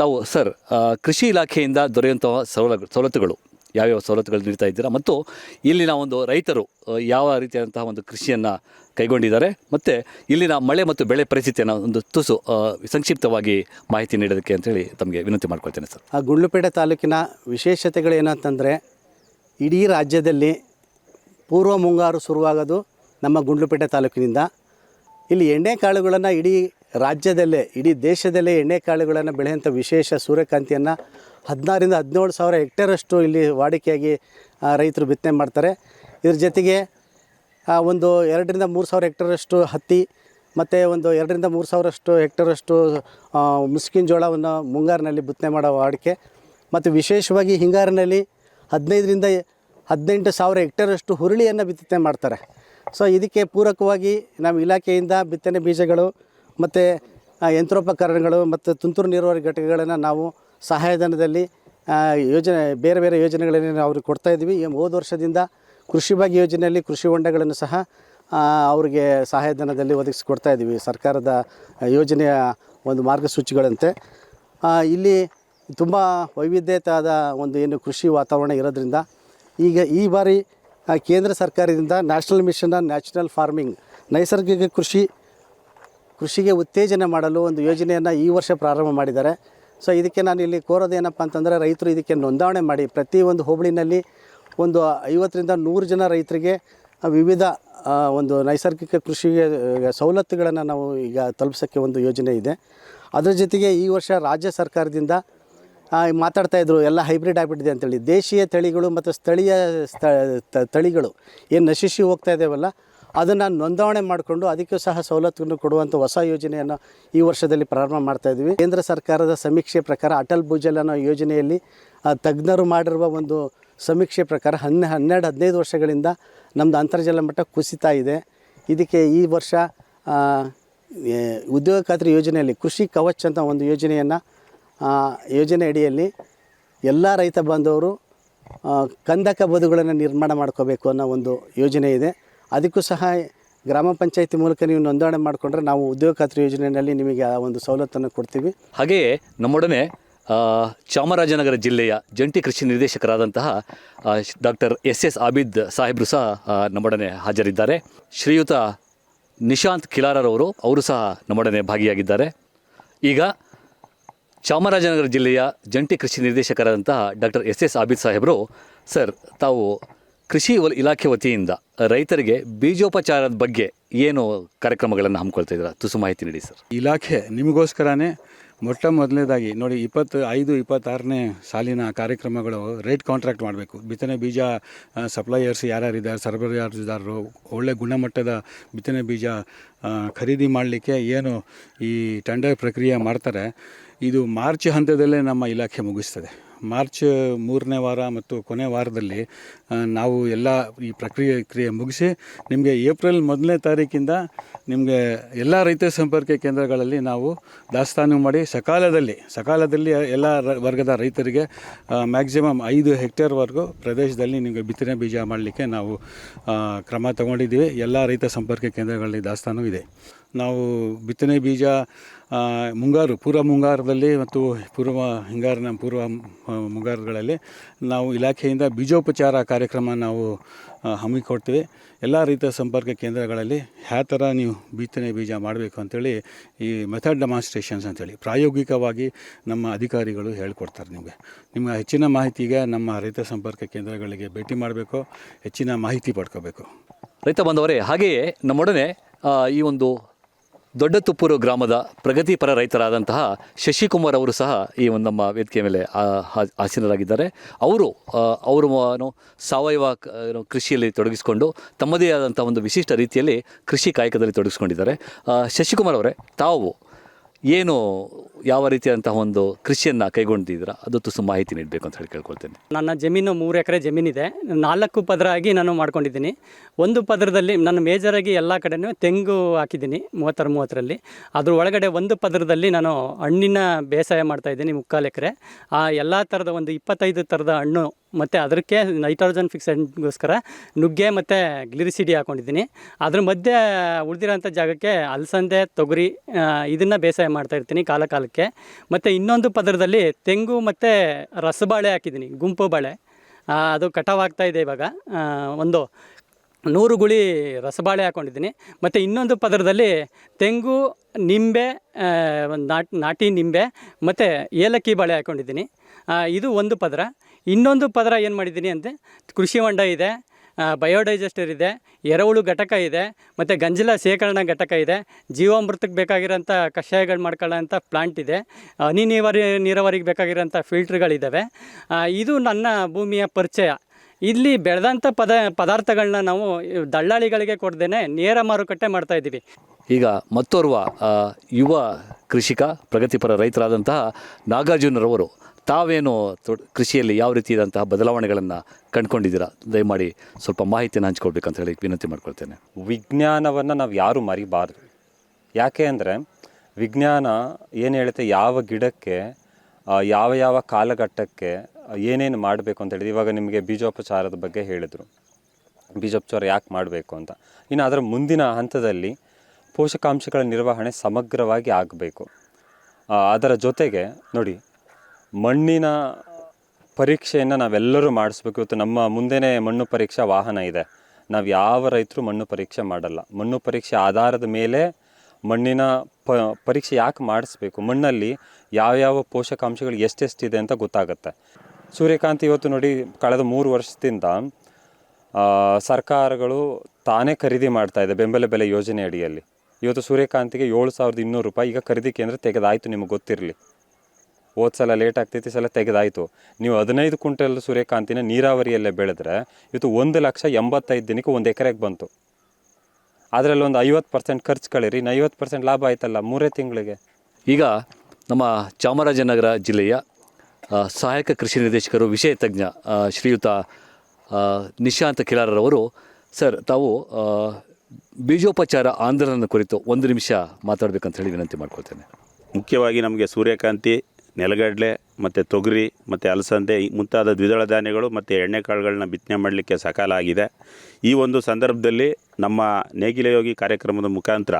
ತಾವು, ಸರ್ ಕೃಷಿ ಇಲಾಖೆಯಿಂದ ದೊರೆಯುವಂತಹ ಸೌಲ ಸವಲತ್ತುಗಳು, ಯಾವ್ಯಾವ ಸವಲತ್ತುಗಳು ನೀಡ್ತಾ ಇದ್ದೀರಾ? ಮತ್ತು ಇಲ್ಲಿನ ಒಂದು ರೈತರು ಯಾವ ರೀತಿಯಾದಂತಹ ಒಂದು ಕೃಷಿಯನ್ನು ಕೈಗೊಂಡಿದ್ದಾರೆ? ಮತ್ತು ಇಲ್ಲಿನ ಮಳೆ ಮತ್ತು ಬೆಳೆ ಪರಿಸ್ಥಿತಿಯನ್ನು ಒಂದು ತುಸು ಸಂಕ್ಷಿಪ್ತವಾಗಿ ಮಾಹಿತಿ ನೀಡೋದಕ್ಕೆ ಅಂತೇಳಿ ತಮಗೆ ವಿನಂತಿ ಮಾಡ್ಕೊಳ್ತೇನೆ, ಸರ್. ಆ ಗುಂಡ್ಲುಪೇಟೆ ತಾಲೂಕಿನ ವಿಶೇಷತೆಗಳು ಏನಂತಂದರೆ, ಇಡೀ ರಾಜ್ಯದಲ್ಲಿ ಪೂರ್ವ ಮುಂಗಾರು ಶುರುವಾಗೋದು ನಮ್ಮ ಗುಂಡ್ಲುಪೇಟೆ ತಾಲೂಕಿನಿಂದ. ಇಲ್ಲಿ ಎಣ್ಣೆ ಕಾಳುಗಳನ್ನು ಇಡೀ ರಾಜ್ಯದಲ್ಲೇ, ಇಡೀ ದೇಶದಲ್ಲೇ ಎಣ್ಣೆಕಾಳುಗಳನ್ನು ಬೆಳೆಯುವಂಥ ವಿಶೇಷ ಸೂರ್ಯಕಾಂತಿಯನ್ನು ಹದಿನಾರಿಂದ ಹದಿನೇಳು ಸಾವಿರ ಹೆಕ್ಟೇರಷ್ಟು ಇಲ್ಲಿ ವಾಡಿಕೆಯಾಗಿ ರೈತರು ಬಿತ್ತನೆ ಮಾಡ್ತಾರೆ. ಇದ್ರ ಜೊತೆಗೆ ಒಂದು ಎರಡರಿಂದ ಮೂರು ಸಾವಿರ ಹೆಕ್ಟೇರಷ್ಟು ಹತ್ತಿ, ಮತ್ತು ಒಂದು ಎರಡರಿಂದ ಮೂರು ಸಾವಿರಷ್ಟು ಹೆಕ್ಟೇರಷ್ಟು ಮುಸ್ಕಿನ ಜೋಳವನ್ನು ಮುಂಗಾರಿನಲ್ಲಿ ಬಿತ್ತನೆ ಮಾಡೋ ವಾಡಿಕೆ. ಮತ್ತು ವಿಶೇಷವಾಗಿ ಹಿಂಗಾರಿನಲ್ಲಿ ಹದಿನೈದರಿಂದ ಹದಿನೆಂಟು ಸಾವಿರ ಹೆಕ್ಟೇರಷ್ಟು ಹುರುಳಿಯನ್ನು ಬಿತ್ತನೆ ಮಾಡ್ತಾರೆ. ಸೊ, ಇದಕ್ಕೆ ಪೂರಕವಾಗಿ ನಮ್ಮ ಇಲಾಖೆಯಿಂದ ಬಿತ್ತನೆ ಬೀಜಗಳು ಮತ್ತು ಯಂತ್ರೋಪಕರಣಗಳು ಮತ್ತು ತುಂತುರು ನೀರಾವರಿ ಘಟಕಗಳನ್ನು ನಾವು ಸಹಾಯಧನದಲ್ಲಿ ಯೋಜನೆ, ಬೇರೆ ಬೇರೆ ಯೋಜನೆಗಳನ್ನು ಅವ್ರಿಗೆ ಕೊಡ್ತಾ ಇದ್ದೀವಿ. ಈ ಹೋದ ವರ್ಷದಿಂದ ಕೃಷಿ ಭಾಗ್ಯ ಯೋಜನೆಯಲ್ಲಿ ಕೃಷಿ ಹೊಂಡಗಳನ್ನು ಸಹ ಅವರಿಗೆ ಸಹಾಯಧನದಲ್ಲಿ ಒದಗಿಸಿಕೊಡ್ತಾ ಇದ್ದೀವಿ. ಸರ್ಕಾರದ ಯೋಜನೆಯ ಒಂದು ಮಾರ್ಗಸೂಚಿಗಳಂತೆ. ಇಲ್ಲಿ ತುಂಬ ವೈವಿಧ್ಯತೆಯಾದ ಒಂದು ಏನು ಕೃಷಿ ವಾತಾವರಣ ಇರೋದ್ರಿಂದ ಈಗ ಈ ಬಾರಿ ಕೇಂದ್ರ ಸರ್ಕಾರದಿಂದ national mission on natural farming, ನೈಸರ್ಗಿಕ ಕೃಷಿ ಕೃಷಿಗೆ ಉತ್ತೇಜನ ಮಾಡಲು ಒಂದು ಯೋಜನೆಯನ್ನು ಈ ವರ್ಷ ಪ್ರಾರಂಭ ಮಾಡಿದ್ದಾರೆ. ಸೊ ಇದಕ್ಕೆ ನಾನು ಇಲ್ಲಿ ಕೋರೋದೇನಪ್ಪ ಅಂತಂದರೆ ರೈತರು ಇದಕ್ಕೆ ನೋಂದಾವಣೆ ಮಾಡಿ ಪ್ರತಿ ಒಂದು ಹೋಬಳಿನಲ್ಲಿ ಒಂದು ಐವತ್ತರಿಂದ ನೂರು ಜನ ರೈತರಿಗೆ ವಿವಿಧ ಒಂದು ನೈಸರ್ಗಿಕ ಕೃಷಿಗೆ ಸವಲತ್ತುಗಳನ್ನು ನಾವು ಈಗ ತಲುಪಿಸೋಕ್ಕೆ ಒಂದು ಯೋಜನೆ ಇದೆ. ಅದರ ಜೊತೆಗೆ ಈ ವರ್ಷ ರಾಜ್ಯ ಸರ್ಕಾರದಿಂದ ಮಾತಾಡ್ತಾ ಇದ್ದರು ಎಲ್ಲ ಹೈಬ್ರಿಡ್ ಆಗಿಬಿಟ್ಟಿದೆ ಅಂತೇಳಿ. ದೇಶೀಯ ತಳಿಗಳು ಮತ್ತು ಸ್ಥಳೀಯ ತಳಿಗಳು ಏನು ನಶಿಸಿ ಹೋಗ್ತಾ ಇದ್ದೇವಲ್ಲ ಅದನ್ನು ನೋಂದಣಿ ಮಾಡಿಕೊಂಡು ಅದಕ್ಕೂ ಸಹ ಸವಲತ್ತುಗಳನ್ನು ಕೊಡುವಂಥ ಹೊಸ ಯೋಜನೆಯನ್ನು ಈ ವರ್ಷದಲ್ಲಿ ಪ್ರಾರಂಭ ಮಾಡ್ತಾ ಇದ್ದೀವಿ. ಕೇಂದ್ರ ಸರ್ಕಾರದ ಸಮೀಕ್ಷೆ ಪ್ರಕಾರ ಅಟಲ್ ಭೂಜಲ್ ಅನ್ನೋ ಯೋಜನೆಯಲ್ಲಿ ತಜ್ಞರು ಮಾಡಿರುವ ಒಂದು ಸಮೀಕ್ಷೆ ಪ್ರಕಾರ ಹನ್ನೆ, ಹನ್ನೆರಡು, ಹದಿನೈದು ವರ್ಷಗಳಿಂದ ನಮ್ಮದು ಅಂತರ್ಜಲ ಮಟ್ಟ ಕುಸಿತಾ ಇದೆ. ಇದಕ್ಕೆ ಈ ವರ್ಷ ಉದ್ಯೋಗ ಖಾತ್ರಿ ಯೋಜನೆಯಲ್ಲಿ ಕೃಷಿ ಕವಚ್ ಅಂತ ಒಂದು ಯೋಜನೆಯನ್ನು ಯೋಜನೆ ಅಡಿಯಲ್ಲಿ ಎಲ್ಲ ರೈತ ಬಾಂಧವರು ಕಂದಕ ಬದುಗಳನ್ನು ನಿರ್ಮಾಣ ಮಾಡ್ಕೋಬೇಕು ಅನ್ನೋ ಒಂದು ಯೋಜನೆ ಇದೆ. ಅದಕ್ಕೂ ಸಹ ಗ್ರಾಮ ಪಂಚಾಯತಿ ಮೂಲಕ ನೀವು ನೋಂದಣಿ ಮಾಡಿಕೊಂಡ್ರೆ ನಾವು ಉದ್ಯೋಗ ಖಾತ್ರಿ ಯೋಜನೆಯಲ್ಲಿ ನಿಮಗೆ ಆ ಒಂದು ಸವಲತ್ತನ್ನು ಕೊಡ್ತೀವಿ. ಹಾಗೆಯೇ ನಮ್ಮೊಡನೆ ಚಾಮರಾಜನಗರ ಜಿಲ್ಲೆಯ ಜಂಟಿ ಕೃಷಿ ನಿರ್ದೇಶಕರಾದಂತಹ ಡಾಕ್ಟರ್ ಎಸ್ ಎಸ್ ಆಬಿದ್ ಸಾಹೇಬ್ರು ಸಹ ನಮ್ಮೊಡನೆ ಹಾಜರಿದ್ದಾರೆ. ಶ್ರೀಯುತ ನಿಶಾಂತ್ ಕಿಲಾರರವರು ಅವರು ಸಹ ನಮ್ಮೊಡನೆ ಭಾಗಿಯಾಗಿದ್ದಾರೆ. ಈಗ ಚಾಮರಾಜನಗರ ಜಿಲ್ಲೆಯ ಜಂಟಿ ಕೃಷಿ ನಿರ್ದೇಶಕರಾದಂತಹ ಡಾಕ್ಟರ್ ಎಸ್ ಎಸ್ ಆಬಿದ್ ಸಾಹೇಬರು, ಸರ್, ತಾವು ಕೃಷಿ ಇಲಾಖೆ ವತಿಯಿಂದ ರೈತರಿಗೆ ಬೀಜೋಪಚಾರದ ಬಗ್ಗೆ ಏನು ಕಾರ್ಯಕ್ರಮಗಳನ್ನು ಹಮ್ಮಿಕೊಳ್ತಾ ಇದ್ದೀರಾ? ತುಸು ಮಾಹಿತಿ ನೀಡಿ ಸರ್. ಇಲಾಖೆ ನಿಮಗೋಸ್ಕರನೇ ಮೊಟ್ಟ ಮೊದಲನೇದಾಗಿ ನೋಡಿ ಇಪ್ಪತ್ತು ಐದು ಇಪ್ಪತ್ತಾರನೇ ಸಾಲಿನ ಕಾರ್ಯಕ್ರಮಗಳು ರೇಟ್ ಕಾಂಟ್ರಾಕ್ಟ್ ಮಾಡಬೇಕು. ಬಿತ್ತನೆ ಬೀಜ ಸಪ್ಲೈಯರ್ಸ್ ಯಾರ್ಯಾರಿದ್ದಾರೆ ಸರಬರಾಜುದಾರರು, ಒಳ್ಳೆ ಗುಣಮಟ್ಟದ ಬಿತ್ತನೆ ಬೀಜ ಖರೀದಿ ಮಾಡಲಿಕ್ಕೆ ಏನು ಈ ಟೆಂಡರ್ ಪ್ರಕ್ರಿಯೆ ಮಾಡ್ತಾರೆ, ಇದು ಮಾರ್ಚ್ ಹಂತದಲ್ಲೇ ನಮ್ಮ ಇಲಾಖೆ ಮುಗಿಸ್ತದೆ. ಮಾರ್ಚ್ ಮೂರನೇ ವಾರ ಮತ್ತು ಕೊನೆ ವಾರದಲ್ಲಿ ನಾವು ಎಲ್ಲ ಈ ಪ್ರಕ್ರಿಯೆ ಕ್ರಿಯೆ ಮುಗಿಸಿ, ನಿಮಗೆ ಏಪ್ರಿಲ್ ಮೊದಲನೇ ತಾರೀಕಿಂದ ನಿಮಗೆ ಎಲ್ಲ ರೈತ ಸಂಪರ್ಕ ಕೇಂದ್ರಗಳಲ್ಲಿ ನಾವು ದಾಸ್ತಾನು ಮಾಡಿ, ಸಕಾಲದಲ್ಲಿ ಸಕಾಲದಲ್ಲಿ ಎಲ್ಲ ವರ್ಗದ ರೈತರಿಗೆ ಮ್ಯಾಕ್ಸಿಮಮ್ ಐದು ಹೆಕ್ಟೇರ್ವರೆಗೂ ಪ್ರದೇಶದಲ್ಲಿ ನಿಮಗೆ ಬಿತ್ತನೆ ಬೀಜ ಮಾಡಲಿಕ್ಕೆ ನಾವು ಕ್ರಮ ತಗೊಂಡಿದ್ದೀವಿ. ಎಲ್ಲ ರೈತ ಸಂಪರ್ಕ ಕೇಂದ್ರಗಳಲ್ಲಿ ದಾಸ್ತಾನು ಇದೆ. ನಾವು ಬಿತ್ತನೆ ಬೀಜ ಮುಂಗಾರು, ಪೂರ್ವ ಮುಂಗಾರದಲ್ಲಿ ಮತ್ತು ಪೂರ್ವ ಹಿಂಗಾರಿನ ಪೂರ್ವ ಮುಂಗಾರುಗಳಲ್ಲಿ ನಾವು ಇಲಾಖೆಯಿಂದ ಬೀಜೋಪಚಾರ ಕಾರ್ಯಕ್ರಮ ನಾವು ಹಮ್ಮಿಕೊಡ್ತೀವಿ. ಎಲ್ಲ ರೈತ ಸಂಪರ್ಕ ಕೇಂದ್ರಗಳಲ್ಲಿ ಯಾವ ಥರ ನೀವು ಬಿತ್ತನೆ ಬೀಜ ಮಾಡಬೇಕು ಅಂತೇಳಿ ಈ ಮೆಥಡ್ ಡೆಮಾನ್ಸ್ಟ್ರೇಷನ್ಸ್ ಅಂತೇಳಿ ಪ್ರಾಯೋಗಿಕವಾಗಿ ನಮ್ಮ ಅಧಿಕಾರಿಗಳು ಹೇಳ್ಕೊಡ್ತಾರೆ ನಿಮಗೆ. ನಿಮ್ಮ ಹೆಚ್ಚಿನ ಮಾಹಿತಿಗೆ ನಮ್ಮ ರೈತ ಸಂಪರ್ಕ ಕೇಂದ್ರಗಳಿಗೆ ಭೇಟಿ ಮಾಡಬೇಕು, ಹೆಚ್ಚಿನ ಮಾಹಿತಿ ಪಡ್ಕೋಬೇಕು. ರೈತ ಬಂದವರೇ, ಹಾಗೆಯೇ ನಮ್ಮೊಡನೆ ಈ ಒಂದು ದೊಡ್ಡ ತುಪ್ಪೂರು ಗ್ರಾಮದ ಪ್ರಗತಿಪರ ರೈತರಾದಂತಹ ಶಶಿಕುಮಾರ್ ಅವರು ಸಹ ಈ ಒಂದು ನಮ್ಮ ವೇದಿಕೆ ಮೇಲೆ ಆಸೀನರಾಗಿದ್ದಾರೆ ಅವರು ಅವರು ಸಾವಯವ ಕೃಷಿಯಲ್ಲಿ ತೊಡಗಿಸಿಕೊಂಡು ತಮ್ಮದೇ ಆದಂಥ ಒಂದು ವಿಶಿಷ್ಟ ರೀತಿಯಲ್ಲಿ ಕೃಷಿ ಕಾಯಕದಲ್ಲಿ ತೊಡಗಿಸ್ಕೊಂಡಿದ್ದಾರೆ. ಶಶಿಕುಮಾರ್ ಅವರೇ, ತಾವು ಏನು ಯಾವ ರೀತಿಯಾದಂತಹ ಒಂದು ಕೃಷಿಯನ್ನು ಕೈಗೊಂಡಿದ್ದೀರಾ? ಅದು ತುಸು ಮಾಹಿತಿ ನೀಡಬೇಕು ಅಂತ ಹೇಳಿ ಕೇಳ್ಕೊಳ್ತೇನೆ. ನನ್ನ ಜಮೀನು ಮೂರು ಎಕರೆ ಜಮೀನಿದೆ ನಾಲ್ಕು ಪದರ ಆಗಿ ನಾನು ಮಾಡ್ಕೊಂಡಿದ್ದೀನಿ. ಒಂದು ಪದರದಲ್ಲಿ ನನ್ನ ಮೇಜರಾಗಿ ಎಲ್ಲ ಕಡೆನೂ ತೆಂಗು ಹಾಕಿದ್ದೀನಿ, ಮೂವತ್ತರ ಮೂವತ್ತರಲ್ಲಿ. ಅದ್ರ ಒಳಗಡೆ ಒಂದು ಪದರದಲ್ಲಿ ನಾನು ಹಣ್ಣಿನ ಬೇಸಾಯ ಮಾಡ್ತಾಯಿದ್ದೀನಿ ಮುಕ್ಕಾಲು ಎಕರೆ. ಆ ಎಲ್ಲ ಥರದ ಒಂದು ಇಪ್ಪತ್ತೈದು ಥರದ ಹಣ್ಣು ಮತ್ತು ಅದಕ್ಕೆ ನೈಟ್ರೋಜನ್ ಫಿಕ್ಸೆಂಟ್ಗೋಸ್ಕರ ನುಗ್ಗೆ ಮತ್ತು ಗ್ಲಿರಿಸಿಡಿ ಹಾಕೊಂಡಿದ್ದೀನಿ. ಅದ್ರ ಮಧ್ಯೆ ಉಳಿದಿರೋಂಥ ಜಾಗಕ್ಕೆ ಅಲಸಂದೆ, ತೊಗರಿ ಇದನ್ನು ಬೇಸಾಯ ಮಾಡ್ತಾ ಇರ್ತೀನಿ ಕಾಲ ಕಾಲಕ್ಕೆ ಮತ್ತು ಇನ್ನೊಂದು ಪದರದಲ್ಲಿ ತೆಂಗು ಮತ್ತು ರಸಬಾಳೆ ಹಾಕಿದ್ದೀನಿ, ಗುಂಪು ಬಾಳೆ. ಅದು ಕಟಾವಾಗ್ತಾ ಇದೆ ಇವಾಗ. ಒಂದು ನೂರು ಗುಳಿ ರಸಬಾಳೆ ಹಾಕ್ಕೊಂಡಿದ್ದೀನಿ ಮತ್ತು ಇನ್ನೊಂದು ಪದರದಲ್ಲಿ ತೆಂಗು, ನಿಂಬೆ ನಾಟ್, ನಾಟಿ ನಿಂಬೆ ಮತ್ತು ಏಲಕ್ಕಿ ಬಾಳೆ ಹಾಕ್ಕೊಂಡಿದ್ದೀನಿ ಇದು ಒಂದು ಪದರ. ಇನ್ನೊಂದು ಪದರ ಏನು ಮಾಡಿದ್ದೀನಿ ಅಂದರೆ ಕೃಷಿ ಹೊಂಡ ಇದೆ ಬಯೋಡೈಜೆಸ್ಟರ್ ಇದೆ ಎರೆಹುಳು ಘಟಕ ಇದೆ, ಮತ್ತು ಗಂಜಲ ಶೇಖರಣಾ ಘಟಕ ಇದೆ, ಜೀವಾಮೃತಕ್ಕೆ ಬೇಕಾಗಿರೋಂಥ ಕಷಾಯಗಳು ಮಾಡ್ಕೊಳ್ಳೋಂಥ ಪ್ಲಾಂಟ್ ಇದೆ, ಹನಿ ನೀರಾವರಿ ನೀರಾವರಿಗೆ ಬೇಕಾಗಿರೋಂಥ ಫಿಲ್ಟ್ರ್ಗಳಿದ್ದಾವೆ ಇದು ನನ್ನ ಭೂಮಿಯ ಪರಿಚಯ. ಇಲ್ಲಿ ಬೆಳೆದಂಥ ಪದ ಪದಾರ್ಥಗಳನ್ನ ನಾವು ದಳ್ಳಾಳಿಗಳಿಗೆ ಕೊಡ್ದೇ ನೇರ ಮಾರುಕಟ್ಟೆ ಮಾಡ್ತಾ ಇದ್ದೀವಿ. ಈಗ ಮತ್ತೋರ್ವ ಯುವ ಕೃಷಿಕ, ಪ್ರಗತಿಪರ ರೈತರಾದಂತಹ ನಾಗಾರ್ಜುನರವರು ತಾವೇನು ಕೃಷಿಯಲ್ಲಿ ಯಾವ ರೀತಿಯಾದಂತಹ ಬದಲಾವಣೆಗಳನ್ನು ಕಂಡುಕೊಂಡಿದ್ದೀರಾ? ದಯಮಾಡಿ ಸ್ವಲ್ಪ ಮಾಹಿತಿಯನ್ನು ಅಂತ ಹೇಳಿ ವಿನಂತಿ ಮಾಡ್ಕೊಳ್ತೇನೆ. ವಿಜ್ಞಾನವನ್ನು ನಾವು ಯಾರು ಮರಿಬಾರ್ದು. ಯಾಕೆ ಅಂದರೆ, ವಿಜ್ಞಾನ ಏನು ಹೇಳುತ್ತೆ, ಯಾವ ಗಿಡಕ್ಕೆ ಯಾವ ಯಾವ ಕಾಲಘಟ್ಟಕ್ಕೆ ಏನೇನು ಮಾಡಬೇಕು ಅಂತ ಹೇಳಿದ್ರು ಇವಾಗ ನಿಮಗೆ ಬೀಜೋಪಚಾರದ ಬಗ್ಗೆ ಹೇಳಿದರು. ಬೀಜೋಪಚಾರ ಯಾಕೆ ಮಾಡಬೇಕು ಅಂತ. ಇನ್ನು ಅದರ ಮುಂದಿನ ಹಂತದಲ್ಲಿ ಪೋಷಕಾಂಶಗಳ ನಿರ್ವಹಣೆ ಸಮಗ್ರವಾಗಿ ಆಗಬೇಕು. ಅದರ ಜೊತೆಗೆ ನೋಡಿ ಮಣ್ಣಿನ ಪರೀಕ್ಷೆಯನ್ನು ನಾವೆಲ್ಲರೂ ಮಾಡಿಸ್ಬೇಕು. ಇವತ್ತು ನಮ್ಮ ಮುಂದೆನೇ ಮಣ್ಣು ಪರೀಕ್ಷಾ ವಾಹನ ಇದೆ. ನಾವು ಯಾವ ರೈತರು ಮಣ್ಣು ಪರೀಕ್ಷೆ ಮಾಡಲ್ಲ. ಮಣ್ಣು ಪರೀಕ್ಷೆ ಆಧಾರದ ಮೇಲೆ ಮಣ್ಣಿನ ಪ, ಪರೀಕ್ಷೆ ಯಾಕೆ ಮಾಡಿಸ್ಬೇಕು? ಮಣ್ಣಲ್ಲಿ ಯಾವ್ಯಾವ ಪೋಷಕಾಂಶಗಳು ಎಷ್ಟೆಷ್ಟಿದೆ ಅಂತ ಗೊತ್ತಾಗುತ್ತೆ. ಸೂರ್ಯಕಾಂತಿ ಇವತ್ತು ನೋಡಿ, ಕಳೆದ ಮೂರು ವರ್ಷದಿಂದ ಸರ್ಕಾರಗಳು ತಾನೇ ಖರೀದಿ ಮಾಡ್ತಾ ಇದೆ ಬೆಂಬಲ ಬೆಲೆ ಯೋಜನೆ ಅಡಿಯಲ್ಲಿ. ಇವತ್ತು ಸೂರ್ಯಕಾಂತಿಗೆ ಏಳು ಸಾವಿರದ ಇನ್ನೂರು ರೂಪಾಯಿ. ಈಗ ಖರೀದಿ ಕೇಂದ್ರ ತೆಗೆದಾಯಿತು, ನಿಮಗೆ ಗೊತ್ತಿರಲಿ. ಹೋದ ಸಲ ಲೇಟ್ ಆಗ್ತೈತಿ ಸಲ ತೆಗೆದಾಯಿತು. ನೀವು ಹದಿನೈದು ಕ್ವಿಂಟಲ್ ಸೂರ್ಯಕಾಂತಿನ ನೀರಾವರಿಯಲ್ಲೇ ಬೆಳೆದ್ರೆ ಇವತ್ತು ಒಂದು ಲಕ್ಷ ಎಂಬತ್ತೈದು ದಿನಕ್ಕೆ ಒಂದು ಎಕರೆಗೆ ಬಂತು. ಅದರಲ್ಲಿ ಒಂದು ಐವತ್ತು ಪರ್ಸೆಂಟ್ ಖರ್ಚು ಕಳೀರಿ ಇನ್ನು ಐವತ್ತು ಪರ್ಸೆಂಟ್ ಲಾಭ ಆಯ್ತಲ್ಲ ಮೂರೇ ತಿಂಗಳಿಗೆ. ಈಗ ನಮ್ಮ ಚಾಮರಾಜನಗರ ಜಿಲ್ಲೆಯ ಸಹಾಯಕ ಕೃಷಿ ನಿರ್ದೇಶಕರು ವಿಷಯ ತಜ್ಞ ಶ್ರೀಯುತ ನಿಶಾಂತ ನಿಶಾಂತ್ ಕಿಲಾರರವರು ಸರ್ ತಾವು ಬೀಜೋಪಚಾರ ಆಂದೋಲನ ಕುರಿತು ಒಂದು ನಿಮಿಷ ಮಾತಾಡಬೇಕಂತ ಹೇಳಿ ವಿನಂತಿ ಮಾಡ್ಕೊಳ್ತೇನೆ. ಮುಖ್ಯವಾಗಿ ನಮಗೆ ಸೂರ್ಯಕಾಂತಿ ನೆಲಗಡಲೆ, ಮತ್ತು ತೊಗರಿ, ಮತ್ತು ಅಲಸಂದೆ ಮುಂತಾದ ದ್ವಿದಳ ಧಾನ್ಯಗಳು ಮತ್ತು ಎಣ್ಣೆಕಾಳುಗಳನ್ನ ಬಿತ್ತನೆ ಮಾಡಲಿಕ್ಕೆ ಸಕಾಲ ಆಗಿದೆ. ಈ ಒಂದು ಸಂದರ್ಭದಲ್ಲಿ ನಮ್ಮ ನೇಗಿಲ ಯೋಗಿ ಕಾರ್ಯಕ್ರಮದ ಮುಖಾಂತರ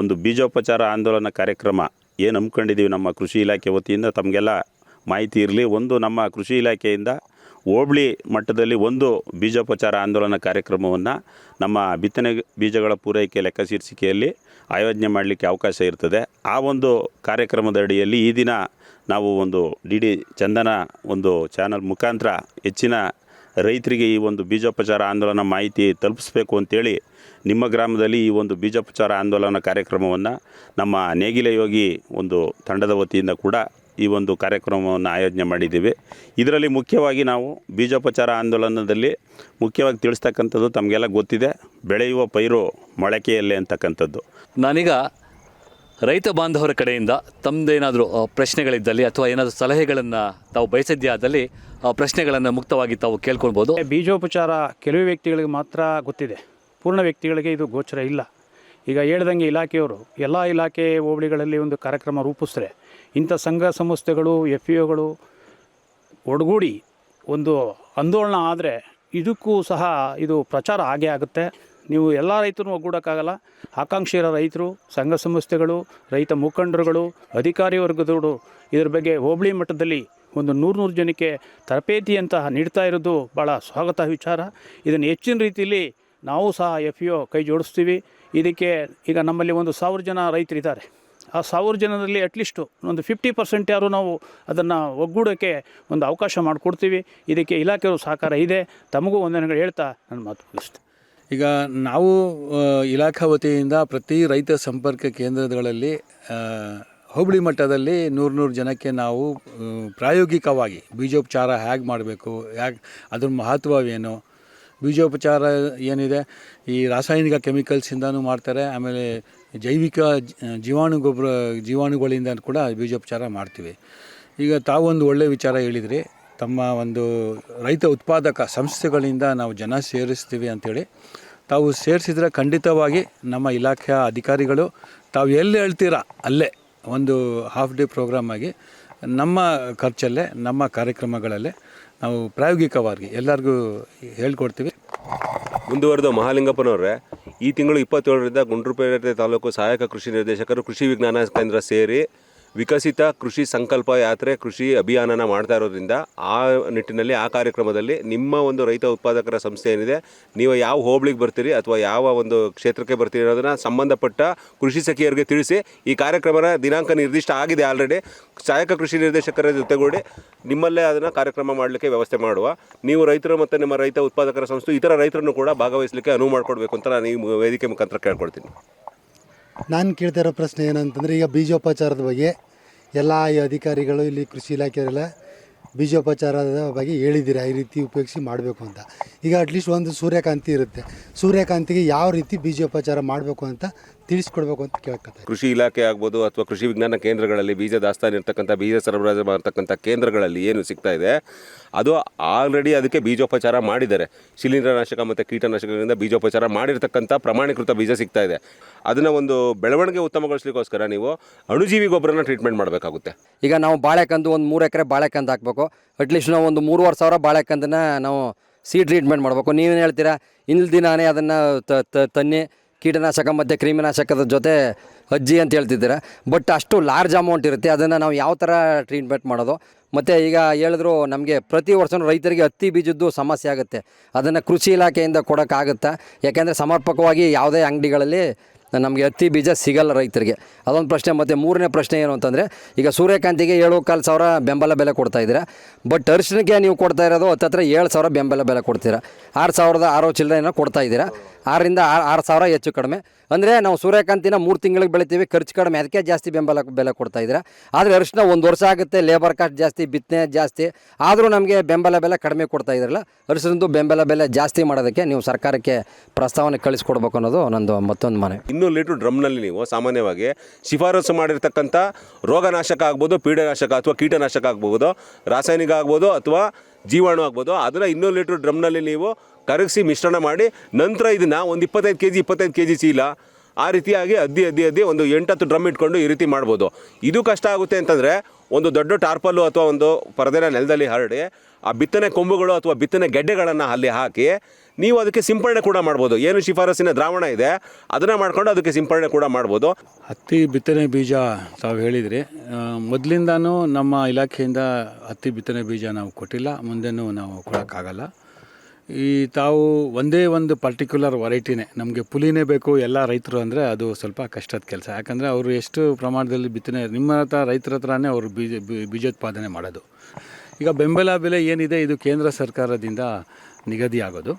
ಒಂದು ಬೀಜೋಪಚಾರ ಆಂದೋಲನ ಕಾರ್ಯಕ್ರಮ ಏನು ಹಮ್ಮಿಕೊಂಡಿದ್ದೀವಿ ನಮ್ಮ ಕೃಷಿ ಇಲಾಖೆ ವತಿಯಿಂದ ತಮಗೆಲ್ಲ ಮಾಹಿತಿ ಇರಲಿ. ಒಂದು ನಮ್ಮ ಕೃಷಿ ಇಲಾಖೆಯಿಂದ ಹೋಬಳಿ ಮಟ್ಟದಲ್ಲಿ ಒಂದು ಬೀಜೋಪಚಾರ ಆಂದೋಲನ ಕಾರ್ಯಕ್ರಮವನ್ನು ನಮ್ಮ ಬಿತ್ತನೆ ಬೀಜಗಳ ಪೂರೈಕೆ ಲೆಕ್ಕ ಶೀರ್ಷಿಕೆಯಲ್ಲಿ ಆಯೋಜನೆ ಮಾಡಲಿಕ್ಕೆ ಅವಕಾಶ ಇರ್ತದೆ. ಆ ಒಂದು ಕಾರ್ಯಕ್ರಮದ ಅಡಿಯಲ್ಲಿ ಈ ದಿನ ನಾವು ಒಂದು ಡಿ ಡಿ ಚಂದನ ಒಂದು ಚಾನಲ್ ಮುಖಾಂತರ ಹೆಚ್ಚಿನ ರೈತರಿಗೆ ಈ ಒಂದು ಬೀಜೋಪಚಾರ ಆಂದೋಲನ ಮಾಹಿತಿ ತಲುಪಿಸ್ಬೇಕು ಅಂತೇಳಿ ನಿಮ್ಮ ಗ್ರಾಮದಲ್ಲಿ ಈ ಒಂದು ಬೀಜೋಪಚಾರ ಆಂದೋಲನ ಕಾರ್ಯಕ್ರಮವನ್ನು ನಮ್ಮ ನೇಗಿಲೆ ಯೋಗಿ ಒಂದು ತಂಡದ ವತಿಯಿಂದ ಕೂಡ ಈ ಒಂದು ಕಾರ್ಯಕ್ರಮವನ್ನು ಆಯೋಜನೆ ಮಾಡಿದ್ದೀವಿ. ಇದರಲ್ಲಿ ಮುಖ್ಯವಾಗಿ ನಾವು ಬೀಜೋಪಚಾರ ಆಂದೋಲನದಲ್ಲಿ ಮುಖ್ಯವಾಗಿ ತಿಳಿಸ್ತಕ್ಕಂಥದ್ದು ತಮಗೆಲ್ಲ ಗೊತ್ತಿದೆ, ಬೆಳೆಯುವ ಪೈರು ಮೊಳಕೆಯಲ್ಲೇ ಅಂತಕ್ಕಂಥದ್ದು. ನಾನೀಗ ರೈತ ಬಾಂಧವರ ಕಡೆಯಿಂದ ತಮ್ಮದೇನಾದರೂ ಪ್ರಶ್ನೆಗಳಿದ್ದಲ್ಲಿ ಅಥವಾ ಏನಾದರೂ ಸಲಹೆಗಳನ್ನು ತಾವು ಆ, ಪ್ರಶ್ನೆಗಳನ್ನು ಮುಕ್ತವಾಗಿ ತಾವು ಕೇಳ್ಕೊಳ್ಬೋದು? ಬೀಜೋಪಚಾರ ಕೆಲವು ವ್ಯಕ್ತಿಗಳಿಗೆ ಮಾತ್ರ ಗೊತ್ತಿದೆ. ಪೂರ್ಣ ವ್ಯಕ್ತಿಗಳಿಗೆ ಇದು ಗೋಚರ ಇಲ್ಲ. ಈಗ ಹೇಳ್ದಂಗೆ ಇಲಾಖೆಯವರು, ಎಲ್ಲ ಇಲಾಖೆ ಹೋಬಳಿಗಳಲ್ಲಿ ಒಂದು ಕಾರ್ಯಕ್ರಮ ರೂಪಿಸಿದ್ರೆ ಇಂಥ ಸಂಘ ಸಂಸ್ಥೆಗಳು ಎಫ್ ಇ ಒಗಳು ಒಡಗೂಡಿ ಒಂದು ಆಂದೋಲನ ಆದರೆ ಇದಕ್ಕೂ ಸಹ ಇದು ಪ್ರಚಾರ ಆಗೇ ಆಗುತ್ತೆ. ನೀವು ಎಲ್ಲ ರೈತರು ಒಗ್ಗೂಡೋಕ್ಕಾಗಲ್ಲ. ಆಕಾಂಕ್ಷಿ ಇರೋ ರೈತರು, ಸಂಘ ಸಂಸ್ಥೆಗಳು, ರೈತ ಮುಖಂಡರುಗಳು, ಅಧಿಕಾರಿ ವರ್ಗದವರು ಇದರ ಬಗ್ಗೆ ಹೋಬಳಿ ಮಟ್ಟದಲ್ಲಿ ಒಂದು ನೂರು ನೂರು ಜನಕ್ಕೆ ತರಬೇತಿ ಅಂತ ನೀಡ್ತಾ ಇರೋದು ಭಾಳ ಸ್ವಾಗತ ವಿಚಾರ. ಇದನ್ನು ಹೆಚ್ಚಿನ ರೀತಿಯಲ್ಲಿ ನಾವು ಸಹ ಎಫ್ ಇ ಒ ಕೈ ಜೋಡಿಸ್ತೀವಿ. ಇದಕ್ಕೆ ಈಗ ನಮ್ಮಲ್ಲಿ ಒಂದು ಸಾವಿರ ಜನ ರೈತರಿದ್ದಾರೆ. ಆ ಸಾವಿರ ಜನದಲ್ಲಿ ಅಟ್ಲೀಸ್ಟು ಒಂದು ಫಿಫ್ಟಿ ಪರ್ಸೆಂಟ್ ಯಾರು ನಾವು ಅದನ್ನು ಒಗ್ಗೂಡೋಕ್ಕೆ ಒಂದು ಅವಕಾಶ ಮಾಡಿಕೊಡ್ತೀವಿ. ಇದಕ್ಕೆ ಇಲಾಖೆಯವರು ಸಹಕಾರ ಇದೆ. ತಮಗೂ ವಂದನೆಗಳು ಹೇಳ್ತಾ ನನ್ನ ಮಾತು ಮುಗಿಸ್ತೀನಿ. ಈಗ ನಾವು ಇಲಾಖಾ ವತಿಯಿಂದ ಪ್ರತಿ ರೈತ ಸಂಪರ್ಕ ಕೇಂದ್ರಗಳಲ್ಲಿ ಹೋಬಳಿ ಮಟ್ಟದಲ್ಲಿ ನೂರು ನೂರು ಜನಕ್ಕೆ ನಾವು ಪ್ರಾಯೋಗಿಕವಾಗಿ ಬೀಜೋಪಚಾರ ಹೇಗೆ ಮಾಡಬೇಕು, ಯಾಕೆ, ಅದ್ರ ಮಹತ್ವವೇನು, ಬೀಜೋಪಚಾರ ಏನಿದೆ, ಈ ರಾಸಾಯನಿಕ ಕೆಮಿಕಲ್ಸಿಂದನೂ ಮಾಡ್ತಾರೆ, ಆಮೇಲೆ ಜೈವಿಕ ಜೀವಾಣು ಗೊಬ್ಬರ ಜೀವಾಣುಗಳಿಂದ ಕೂಡ ಬೀಜೋಪಚಾರ ಮಾಡ್ತೀವಿ. ಈಗ ತಾವೊಂದು ಒಳ್ಳೆಯ ವಿಚಾರ ಹೇಳಿದ್ರಿ ತಮ್ಮ ಒಂದು ರೈತ ಉತ್ಪಾದಕ ಸಂಸ್ಥೆಗಳಿಂದ ನಾವು ಜನ ಸೇರಿಸ್ತೀವಿ ಅಂಥೇಳಿ ತಾವು ಸೇರಿಸಿದ್ರೆ ಖಂಡಿತವಾಗಿ ನಮ್ಮ ಇಲಾಖೆಯ ಅಧಿಕಾರಿಗಳು, ತಾವು ಎಲ್ಲಿ ಹೇಳ್ತೀರಾ ಅಲ್ಲೇ ಒಂದು ಹಾಫ್ ಡೇ ಪ್ರೋಗ್ರಾಮ್ ಆಗಿ ನಮ್ಮ ಖರ್ಚಲ್ಲೇ, ನಮ್ಮ ಕಾರ್ಯಕ್ರಮಗಳಲ್ಲೇ ನಾವು ಪ್ರಾಯೋಗಿಕವಾಗಿ ಎಲ್ಲರಿಗೂ ಹೇಳ್ಕೊಡ್ತೀವಿ. ಮುಂದುವರೆದು ಮಹಾಲಿಂಗಪ್ಪನವರೇ, ಈ ತಿಂಗಳು ಇಪ್ಪತ್ತೇಳರಿಂದ ಗುಂಡ್ರುಪೇಟೆ ತಾಲೂಕು ಸಹಾಯಕ ಕೃಷಿ ನಿರ್ದೇಶಕರು, ಕೃಷಿ ವಿಜ್ಞಾನ ಕೇಂದ್ರ ಸೇರಿ ವಿಕಸಿತ ಕೃಷಿ ಸಂಕಲ್ಪ ಯಾತ್ರೆ, ಕೃಷಿ ಅಭಿಯಾನನ ಮಾಡ್ತಾ ಇರೋದ್ರಿಂದ ಆ ನಿಟ್ಟಿನಲ್ಲಿ, ಆ ಕಾರ್ಯಕ್ರಮದಲ್ಲಿ ನಿಮ್ಮ ಒಂದು ರೈತ ಉತ್ಪಾದಕರ ಸಂಸ್ಥೆ ಏನಿದೆ, ನೀವು ಯಾವ ಹೋಬಳಿಗೆ ಬರ್ತೀರಿ ಅಥವಾ ಯಾವ ಒಂದು ಕ್ಷೇತ್ರಕ್ಕೆ ಬರ್ತೀರಿ ಅನ್ನೋದನ್ನು ಸಂಬಂಧಪಟ್ಟ ಕೃಷಿ ಸಖಿಯರಿಗೆ ತಿಳಿಸಿ ಈ ಕಾರ್ಯಕ್ರಮನ ದಿನಾಂಕ ನಿರ್ದಿಷ್ಟ ಆಗಿದೆ ಆಲ್ರೆಡಿ. ಸಹಾಯಕ ಕೃಷಿ ನಿರ್ದೇಶಕರ ಜೊತೆಗೂಡಿ ನಿಮ್ಮಲ್ಲೇ ಅದನ್ನು ಕಾರ್ಯಕ್ರಮ ಮಾಡಲಿಕ್ಕೆ ವ್ಯವಸ್ಥೆ ಮಾಡುವ, ನೀವು ರೈತರು ಮತ್ತು ನಿಮ್ಮ ರೈತ ಉತ್ಪಾದಕರ ಸಂಸ್ಥೆ, ಇತರ ರೈತರನ್ನು ಕೂಡ ಭಾಗವಹಿಸಲಿಕ್ಕೆ ಅನುವು ಮಾಡಿಕೊಡ್ಬೇಕು ಅಂತ ನಾನು ಈ ವೇದಿಕೆ ಮುಖಾಂತರ ಕೇಳ್ಕೊಳ್ತೀನಿ. ನಾನು ಕೇಳ್ತಾ ಇರೋ ಪ್ರಶ್ನೆ ಏನಂತಂದರೆ, ಈಗ ಬೀಜೋಪಚಾರದ ಬಗ್ಗೆ ಎಲ್ಲ ಈ ಅಧಿಕಾರಿಗಳು, ಇಲ್ಲಿ ಕೃಷಿ ಇಲಾಖೆಯವರೆಲ್ಲ ಬೀಜೋಪಚಾರದ ಬಗ್ಗೆ ಹೇಳಿದ್ದೀರಾ? ಈ ರೀತಿ ಉಪಯೋಗಿಸಿ ಮಾಡಬೇಕು ಅಂತ. ಈಗ ಅಟ್ಲೀಸ್ಟ್ ಒಂದು ಸೂರ್ಯಕಾಂತಿ ಇರುತ್ತೆ. ಸೂರ್ಯಕಾಂತಿಗೆ ಯಾವ ರೀತಿ ಬೀಜೋಪಚಾರ ಮಾಡಬೇಕು ಅಂತ ತಿಳಿಸ್ಕೊಡ್ಬೇಕು ಅಂತ ಕೇಳಕ್ಕ ಕೃಷಿ ಇಲಾಖೆ ಆಗ್ಬೋದು ಅಥವಾ ಕೃಷಿ ವಿಜ್ಞಾನ ಕೇಂದ್ರಗಳಲ್ಲಿ ಬೀಜ ದಾಸ್ತಾನು ಇರ್ತಕ್ಕಂಥ ಬೀಜ ಸರಬರಾಜು ಮಾಡ್ತಕ್ಕಂಥ ಕೇಂದ್ರಗಳಲ್ಲಿ ಏನು ಸಿಗ್ತಾ ಇದೆ ಅದು ಆಲ್ರೆಡಿ ಅದಕ್ಕೆ ಬೀಜೋಪಚಾರ ಮಾಡಿದ್ದಾರೆ. ಶಿಲೀಂಧ್ರನಾಶಕ ಮತ್ತು ಕೀಟನಾಶಕಗಳಿಂದ ಬೀಜೋಪಚಾರ ಮಾಡಿರ್ತಕ್ಕಂಥ ಪ್ರಮಾಣೀಕೃತ ಬೀಜ ಸಿಗ್ತಾ ಇದೆ. ಅದನ್ನು ಒಂದು ಬೆಳವಣಿಗೆ ಉತ್ತಮಗೊಳಿಸ್ಲಿಕ್ಕೋಸ್ಕರ ನೀವು ಅಣುಜೀವಿ ಗೊಬ್ಬರನ ಟ್ರೀಟ್ಮೆಂಟ್ ಮಾಡಬೇಕಾಗುತ್ತೆ. ಈಗ ನಾವು ಬಾಳೆಕಂದು ಒಂದು ಮೂರು ಎಕರೆ ಬಾಳೆಕಂದು ಹಾಕ್ಬೇಕು. ಅಟ್ಲೀಸ್ಟ್ ನಾವು ಒಂದು ಮೂರುವರೆ ಸಾವಿರ ಬಾಳೆಕಂದನ್ನ ನಾವು ಸೀಡ್ ಟ್ರೀಟ್ಮೆಂಟ್ ಮಾಡಬೇಕು. ನೀವೇನು ಹೇಳ್ತೀರಾ? ಇಂದಿನ ದಿನಾನೇ ಅದನ್ನು ತನ್ನಿ. ಕೀಟನಾಶಕ ಮತ್ತು ಕ್ರಿಮಿನಾಶಕದ ಜೊತೆ ಅಜ್ಜಿ ಅಂತ ಹೇಳ್ತಿದ್ದೀರ. ಬಟ್ ಅಷ್ಟು ಲಾರ್ಜ್ ಅಮೌಂಟ್ ಇರುತ್ತೆ. ಅದನ್ನು ನಾವು ಯಾವ ಥರ ಟ್ರೀಟ್ಮೆಂಟ್ ಮಾಡೋದು? ಮತ್ತು ಈಗ ಹೇಳಿದ್ರು ನಮಗೆ ಪ್ರತಿ ವರ್ಷವೂ ರೈತರಿಗೆ ಹತ್ತಿ ಬೀಜದ್ದು ಸಮಸ್ಯೆ ಆಗುತ್ತೆ. ಅದನ್ನು ಕೃಷಿ ಇಲಾಖೆಯಿಂದ ಕೊಡೋಕ್ಕಾಗುತ್ತಾ? ಯಾಕೆಂದರೆ ಸಮರ್ಪಕವಾಗಿ ಯಾವುದೇ ಅಂಗಡಿಗಳಲ್ಲಿ ನಮಗೆ ಹತ್ತಿ ಬೀಜ ಸಿಗಲ್ಲ ರೈತರಿಗೆ. ಅದೊಂದು ಪ್ರಶ್ನೆ, ಮತ್ತು ಮೂರನೇ ಪ್ರಶ್ನೆ ಏನು ಅಂತಂದರೆ, ಈಗ ಸೂರ್ಯಕಾಂತಿಗೆ ಏಳು ಕಾಲು ಸಾವಿರ ಬೆಂಬಲ ಬೆಲೆ ಕೊಡ್ತಾ ಇದ್ದೀರಾ. ಬಟ್ ಅರಿಶಿಣಕ್ಕೆ ನೀವು ಕೊಡ್ತಾ ಇರೋದು ಹತ್ತತ್ರ ಏಳು ಸಾವಿರ ಬೆಂಬಲ ಬೆಲೆ ಕೊಡ್ತೀರಾ. ಆರು ಸಾವಿರದ ಆರು ಚಿಲ್ಲರೆನ ಕೊಡ್ತಾ ಇದ್ದೀರಾ. ಆರರಿಂದ ಆರು ಆರು ಸಾವಿರ ಹೆಚ್ಚು ಕಡಿಮೆ. ಅಂದರೆ ನಾವು ಸೂರ್ಯಕಾಂತಿನ ಮೂರು ತಿಂಗಳಿಗೆ ಬೆಳಿತೀವಿ, ಖರ್ಚು ಕಡಿಮೆ. ಅದಕ್ಕೆ ಜಾಸ್ತಿ ಬೆಂಬಲ, ಬೆಲೆ ಕೊಡ್ತಾ ಇದ್ದೀರಾ. ಆದರೆ ಅರಿಶಿನ ಒಂದು ವರ್ಷ ಆಗುತ್ತೆ ಲೇಬರ್ ಕಾಸ್ಟ್ ಜಾಸ್ತಿ, ಬಿತ್ತನೆ ಜಾಸ್ತಿ. ಆದರೂ ನಮಗೆ ಬೆಂಬಲ ಬೆಲೆ ಕಡಿಮೆ ಕೊಡ್ತಾ ಇದ್ರಲ್ಲ, ಅರಿಶಿನದ್ದು ಬೆಂಬಲ ಬೆಲೆ ಜಾಸ್ತಿ ಮಾಡೋದಕ್ಕೆ ನೀವು ಸರ್ಕಾರಕ್ಕೆ ಪ್ರಸ್ತಾವನೆ ಕಳಿಸ್ಕೊಡ್ಬೇಕು ಅನ್ನೋದು ನಂದು ಮತ್ತೊಂದು ಮನೆ ಇನ್ನೂ ಲೀಟ್ರ್ ಡ್ರಮ್ನಲ್ಲಿ ನೀವು ಸಾಮಾನ್ಯವಾಗಿ ಶಿಫಾರಸು ಮಾಡಿರ್ತಕ್ಕಂಥ ರೋಗನಾಶಕ ಆಗ್ಬೋದು, ಪೀಡನಾಶಕ ಅಥವಾ ಕೀಟನಾಶಕ ಆಗ್ಬೋದು, ರಾಸಾಯನಿಕ ಆಗ್ಬೋದು ಅಥವಾ ಜೀವಾಣು ಆಗ್ಬೋದು. ಅದನ್ನು ಇನ್ನೂರು ಲೀಟ್ರ್ ಡ್ರಮ್ನಲ್ಲಿ ನೀವು ಕರಗಿಸಿ ಮಿಶ್ರಣ ಮಾಡಿ ನಂತರ ಇದನ್ನು ಒಂದು ಇಪ್ಪತ್ತೈದು ಕೆ ಜಿ ಇಪ್ಪತ್ತೈದು ಕೆ ಜಿ ಚೀಲ ಆ ರೀತಿಯಾಗಿ ಅದ್ದಿ ಅದ್ದಿ ಅದ್ದಿ ಒಂದು ಎಂಟತ್ತು ಡ್ರಮ್ ಇಟ್ಕೊಂಡು ಈ ರೀತಿ ಮಾಡ್ಬೋದು. ಇದು ಕಷ್ಟ ಆಗುತ್ತೆ ಅಂತಂದರೆ ಒಂದು ದೊಡ್ಡ ಟಾರ್ಪಲ್ಲು ಅಥವಾ ಒಂದು ಪರದೆನ ನೆಲದಲ್ಲಿ ಹರಡಿ ಆ ಬಿತ್ತನೆ ಕೊಂಬುಗಳು ಅಥವಾ ಬಿತ್ತನೆ ಗೆಡ್ಡೆಗಳನ್ನು ಅಲ್ಲಿ ಹಾಕಿ ನೀವು ಅದಕ್ಕೆ ಸಿಂಪರಣೆ ಕೂಡ ಮಾಡ್ಬೋದು. ಏನು ಶಿಫಾರಸಿನ ದ್ರಾವಣ ಇದೆ, ಅದನ್ನು ಮಾಡ್ಕೊಂಡು ಅದಕ್ಕೆ ಸಿಂಪರಣೆ ಕೂಡ ಮಾಡ್ಬೋದು. ಹತ್ತಿ ಬಿತ್ತನೆ ಬೀಜ ತಾವು ಹೇಳಿದ್ರಿ. ಮೊದಲಿಂದನೂ ನಮ್ಮ ಇಲಾಖೆಯಿಂದ ಹತ್ತಿ ಬಿತ್ತನೆ ಬೀಜ ನಾವು ಕೊಟ್ಟಿಲ್ಲ, ಮುಂದೆನೂ ನಾವು ಕೊಡೋಕ್ಕಾಗಲ್ಲ. ಈ ತಾವು ಒಂದೇ ಒಂದು ಪರ್ಟಿಕ್ಯುಲರ್ ವೆರೈಟಿನೇ ನಮಗೆ ಪುಲಿನೇ ಬೇಕು, ಎಲ್ಲ ರೈತರು ಅಂದರೆ ಅದು ಸ್ವಲ್ಪ ಕಷ್ಟದ ಕೆಲಸ. ಯಾಕಂದರೆ ಅವರು ಎಷ್ಟು ಪ್ರಮಾಣದಲ್ಲಿ ಬಿತ್ತನೆ, ನಿಮ್ಮ ಹತ್ರ ರೈತರ ಹತ್ರನೇ ಅವರು ಬೀಜ ಬೀಜೋತ್ಪಾದನೆ ಮಾಡೋದು. ಈಗ ಬೆಂಬಲ ಬೆಲೆ ಏನಿದೆ, ಇದು ಕೇಂದ್ರ ಸರ್ಕಾರದಿಂದ ನಿಗದಿ ಆಗೋದು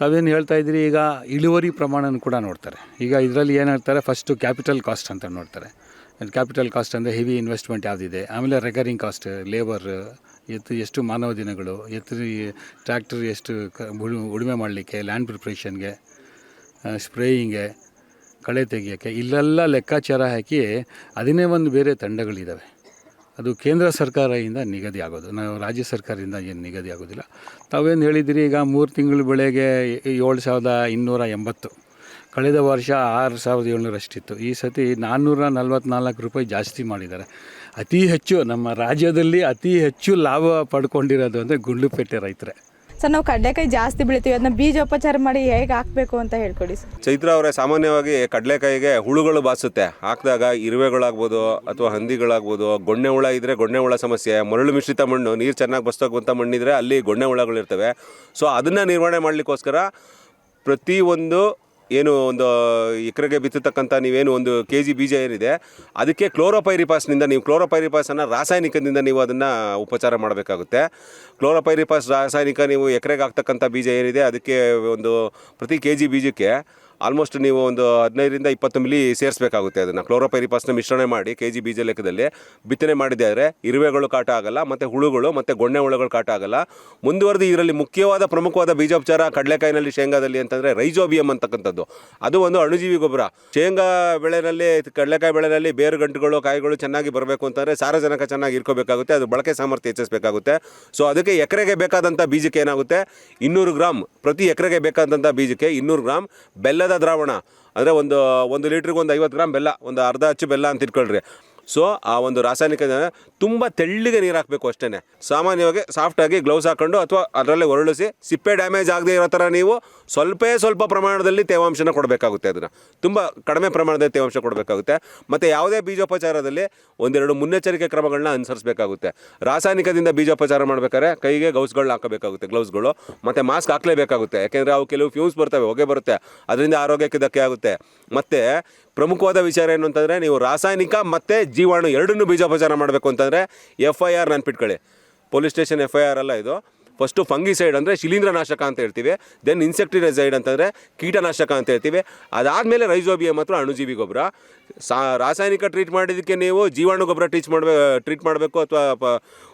ತಾವೇನು ಹೇಳ್ತಾ ಇದ್ದೀರಿ, ಈಗ ಇಳುವರಿ ಪ್ರಮಾಣನ ಕೂಡ ನೋಡ್ತಾರೆ. ಈಗ ಇದರಲ್ಲಿ ಏನು ಹೇಳ್ತಾರೆ ಫಸ್ಟು ಕ್ಯಾಪಿಟಲ್ ಕಾಸ್ಟ್ ಅಂತ ನೋಡ್ತಾರೆ. ಕ್ಯಾಪಿಟಲ್ ಕಾಸ್ಟ್ ಅಂದರೆ ಹೆವಿ ಇನ್ವೆಸ್ಟ್ಮೆಂಟ್ ಯಾವುದಿದೆ, ಆಮೇಲೆ ರೆಕರಿಂಗ್ ಕಾಸ್ಟ್ ಲೇಬರ್ ಎತ್ತು ಎಷ್ಟು ಮಾನವ ದಿನಗಳು, ಎತ್ತು ಟ್ರ್ಯಾಕ್ಟರ್ ಎಷ್ಟು ಕ, ಉಳು- ಉಳುಮೆ ಮಾಡಲಿಕ್ಕೆ ಲ್ಯಾಂಡ್ ಪ್ರಿಪ್ರೇಷನ್ಗೆ ಸ್ಪ್ರೇಯಿಂಗೆ ಕಳೆ ತೆಗಿಯೋಕ್ಕೆ, ಇಲ್ಲೆಲ್ಲ ಲೆಕ್ಕಾಚಾರ ಹಾಕಿ ಅದನ್ನೇ ಒಂದು ಬೇರೆ ತಂಡಗಳಿದ್ದಾವೆ ಅದು ಕೇಂದ್ರ ಸರ್ಕಾರದಿಂದ ನಿಗದಿ ಆಗೋದು. ನಾವು ರಾಜ್ಯ ಸರ್ಕಾರದಿಂದ ಏನು ನಿಗದಿ ಆಗೋದಿಲ್ಲ. ತಾವೇನು ಹೇಳಿದಿರಿ ಈಗ ಮೂರು ತಿಂಗಳ ಬೆಳೆಗೆ ಏಳು ಸಾವಿರದ ಇನ್ನೂರ ಎಂಬತ್ತು, ಕಳೆದ ವರ್ಷ ಆರು ಸಾವಿರದ ಏಳ್ನೂರಷ್ಟಿತ್ತು. ಈ ಸತಿ ನಾನ್ನೂರ ನಲ್ವತ್ನಾಲ್ಕು ರೂಪಾಯಿ ಜಾಸ್ತಿ ಮಾಡಿದ್ದಾರೆ. ಅತಿ ಹೆಚ್ಚು ನಮ್ಮ ರಾಜ್ಯದಲ್ಲಿ ಅತಿ ಹೆಚ್ಚು ಲಾಭ ಪಡ್ಕೊಂಡಿರೋದು ಅಂದರೆ ಗುಂಡ್ಲುಪೇಟೆ ರೈತರೇ. ಸರ್ ನಾವು ಕಡ್ಲೆಕಾಯಿ ಜಾಸ್ತಿ ಬೆಳಿತೀವಿ ಅದನ್ನ ಬೀಜೋಪಚಾರ ಮಾಡಿ ಹೇಗೆ ಹಾಕಬೇಕು ಅಂತ ಹೇಳ್ಕೊಡಿ ಸರ್. ಚೈತ್ರ ಅವರೇ ಸಾಮಾನ್ಯವಾಗಿ ಕಡಲೆಕಾಯಿಗೆ ಹುಳುಗಳು ಬಾಸುತ್ತೆ. ಹಾಕಿದಾಗ ಇರುವೆಗಳಾಗ್ಬೋದು ಅಥವಾ ಹಂದಿಗಳಾಗ್ಬೋದು ಗೊಣ್ಣೆ ಹುಳ ಇದ್ದರೆ ಗೊಣ್ಣೆ ಹುಳ ಸಮಸ್ಯೆ ಮರಳು ಮಿಶ್ರಿತ ಮಣ್ಣು ನೀರು ಚೆನ್ನಾಗಿ ಬಸ್ತೋಗುವಂಥ ಮಣ್ಣಿದ್ರೆ ಅಲ್ಲಿ ಗೊಣ್ಣೆ ಹುಳಗಳಿರ್ತವೆ. ಸೊ ಅದನ್ನು ನಿರ್ವಹಣೆ ಮಾಡಲಿಕ್ಕೋಸ್ಕರ ಪ್ರತಿಯೊಂದು ಏನು ಒಂದು ಎಕರೆಗೆ ಬಿತ್ತತಕ್ಕಂಥ ನೀವೇನು ಒಂದು ಕೆ ಜಿ ಬೀಜ ಏನಿದೆ, ಅದಕ್ಕೆ ಕ್ಲೋರೋಪೈರಿಪಾಸ್ನಿಂದ ನೀವು ಕ್ಲೋರೋಪೈರಿಪಾಸನ್ನು ರಾಸಾಯನಿಕದಿಂದ ನೀವು ಅದನ್ನು ಉಪಚಾರ ಮಾಡಬೇಕಾಗುತ್ತೆ. ಕ್ಲೋರೋಪೈರಿಪಾಸ್ ರಾಸಾಯನಿಕ ನೀವು ಎಕರೆಗೆ ಆಗ್ತಕ್ಕಂಥ ಬೀಜ ಏನಿದೆ, ಅದಕ್ಕೆ ಒಂದು ಪ್ರತಿ ಕೆ ಜಿ ಬೀಜಕ್ಕೆ ಆಲ್ಮೋಸ್ಟ್ ನೀವು ಒಂದು ಹದಿನೈದರಿಂದ ಇಪ್ಪತ್ತು ಮಿಲಿ ಸೇರಿಸಬೇಕಾಗುತ್ತೆ ಅದನ್ನು. ಕ್ಲೋರೋಪೈರಿಪಾಸ್ನ ಮಿಶ್ರಣ ಮಾಡಿ ಕೆ ಜಿ ಬೀಜ ಲೆಕ್ಕದಲ್ಲಿ ಬಿತ್ತನೆ ಮಾಡಿದರೆ ಇರುವೆಗಳು ಕಾಟ ಆಗಲ್ಲ, ಮತ್ತು ಹುಳುಗಳು, ಮತ್ತು ಗೊಣ್ಣೆ ಹುಳುಗಳು ಕಾಟ ಆಗಲ್ಲ. ಮುಂದುವರೆದು ಇದರಲ್ಲಿ ಮುಖ್ಯವಾದ ಪ್ರಮುಖವಾದ ಬೀಜೋಪಚಾರ ಕಡಲೆಕಾಯಿನಲ್ಲಿ ಶೇಂಗಾದಲ್ಲಿ ಅಂತಂದರೆ ರೈಜೋಬಿಯಂ ಅಂತಕ್ಕಂಥದ್ದು. ಅದು ಒಂದು ಅಣುಜೀವಿ ಗೊಬ್ಬರ. ಶೇಂಗಾ ಬೆಳೆನಲ್ಲಿ, ಕಡಲೆಕಾಯಿ ಬೆಳೆನಲ್ಲಿ ಬೇರು ಗಂಟುಗಳು, ಕಾಯಿಗಳು ಚೆನ್ನಾಗಿ ಬರಬೇಕು ಅಂತಂದರೆ ಸಾರಜನಕ ಚೆನ್ನಾಗಿ ಇರ್ಕೋಬೇಕಾಗುತ್ತೆ, ಅದು ಬಳಕೆ ಸಾಮರ್ಥ್ಯ ಹೆಚ್ಚಿಸಬೇಕಾಗುತ್ತೆ. ಸೊ ಅದಕ್ಕೆ ಎಕರೆಗೆ ಬೇಕಾದಂಥ ಬೀಜಕ್ಕೆ ಏನಾಗುತ್ತೆ? ಇನ್ನೂರು ಗ್ರಾಮ್ ಪ್ರತಿ ಎಕರೆಗೆ ಬೇಕಾದಂಥ ಬೀಜಕ್ಕೆ ಇನ್ನೂರು ಗ್ರಾಮ್ ಬೆಲ್ಲದ ದ್ರಾವಣ. ಅಂದರೆ ಒಂದು ಒಂದು ಲೀಟ್ರಿಗೆ ಒಂದು ಐವತ್ತು ಗ್ರಾಮ್ ಬೆಲ್ಲ, ಒಂದು ಅರ್ಧ ಅಚ್ಚು ಬೆಲ್ಲ ಅಂತ ಇಟ್ಕೊಳ್ರಿ. ಸೊ ಆ ಒಂದು ರಾಸಾಯನಿಕ ತುಂಬ ತೆಳ್ಳಿಗೆ ನೀರು ಹಾಕಬೇಕು ಅಷ್ಟೇ ಸಾಮಾನ್ಯವಾಗಿ ಸಾಫ್ಟಾಗಿ ಗ್ಲೌಸ್ ಹಾಕೊಂಡು ಅಥವಾ ಅದರಲ್ಲೇ ಒರಳಿಸಿ ಸಿಪ್ಪೆ ಡ್ಯಾಮೇಜ್ ಆಗದೆ ಇರೋ ಥರ ನೀವು ಸ್ವಲ್ಪೇ ಸ್ವಲ್ಪ ಪ್ರಮಾಣದಲ್ಲಿ ತೇವಾಂಶನ ಕೊಡಬೇಕಾಗುತ್ತೆ ಅದನ್ನು. ತುಂಬ ಕಡಿಮೆ ಪ್ರಮಾಣದಲ್ಲಿ ತೇವಾಂಶ ಕೊಡಬೇಕಾಗುತ್ತೆ. ಮತ್ತು ಯಾವುದೇ ಬೀಜೋಪಚಾರದಲ್ಲಿ ಒಂದೆರಡು ಮುನ್ನೆಚ್ಚರಿಕೆ ಕ್ರಮಗಳನ್ನ ಅನುಸರಿಸಬೇಕಾಗುತ್ತೆ. ರಾಸಾಯನಿಕದಿಂದ ಬೀಜೋಪಚಾರ ಮಾಡಬೇಕಾದ್ರೆ ಕೈಗೆ ಗೌಸ್ಗಳನ್ನ ಹಾಕಬೇಕಾಗುತ್ತೆ ಗ್ಲೌಸ್ಗಳು ಮತ್ತು ಮಾಸ್ಕ್ ಹಾಕಲೇಬೇಕಾಗುತ್ತೆ. ಯಾಕೆಂದರೆ ಅವು ಕೆಲವು ಫ್ಯೂಸ್ ಬರ್ತವೆ, ಹೊಗೆ ಬರುತ್ತೆ. ಅದರಿಂದ ಆರೋಗ್ಯಕ್ಕೆ ಧಕ್ಕೆ ಆಗುತ್ತೆ. ಮತ್ತು ಪ್ರಮುಖವಾದ ವಿಚಾರ ಏನು ಅಂತಂದರೆ, ನೀವು ರಾಸಾಯನಿಕ ಮತ್ತು ಜೀವಾಣು ಎರಡನ್ನೂ ಬೀಜೋಪಚಾರ ಮಾಡಬೇಕು ಅಂತಂದರೆ ಎಫ್ ಐ ಆರ್ ನೆನ್ಪಿಟ್ಕೊಳ್ಳಿ. Police station F I R ಅಲ್ಲ ಇದು. ಫಸ್ಟು ಫಂಗಿಸೈಡ್ ಅಂದರೆ ಶಿಲೀಂಧ್ರನಾಶಕ ಅಂತ ಹೇಳ್ತೀವಿ. ದೆನ್ ಇನ್ಸೆಕ್ಟಿರೈಸೈಡ್ ಅಂತಂದರೆ ಕೀಟನಾಶಕ ಅಂತ ಹೇಳ್ತೀವಿ. ಅದಾದಮೇಲೆ ರೈಸೋಬಿಯಂ ಮಾತ್ರ ಅಣುಜೀವಿ ಗೊಬ್ಬರ. ಸಾ, ರಾಸಾಯನಿಕ ಟ್ರೀಟ್ ಮಾಡಿದ್ದಕ್ಕೆ ನೀವು ಜೀವಾಣು ಗೊಬ್ಬರ ಟೀಚ್ ಮಾಡಬೇಕು ಟ್ರೀಟ್ ಮಾಡಬೇಕು ಅಥವಾ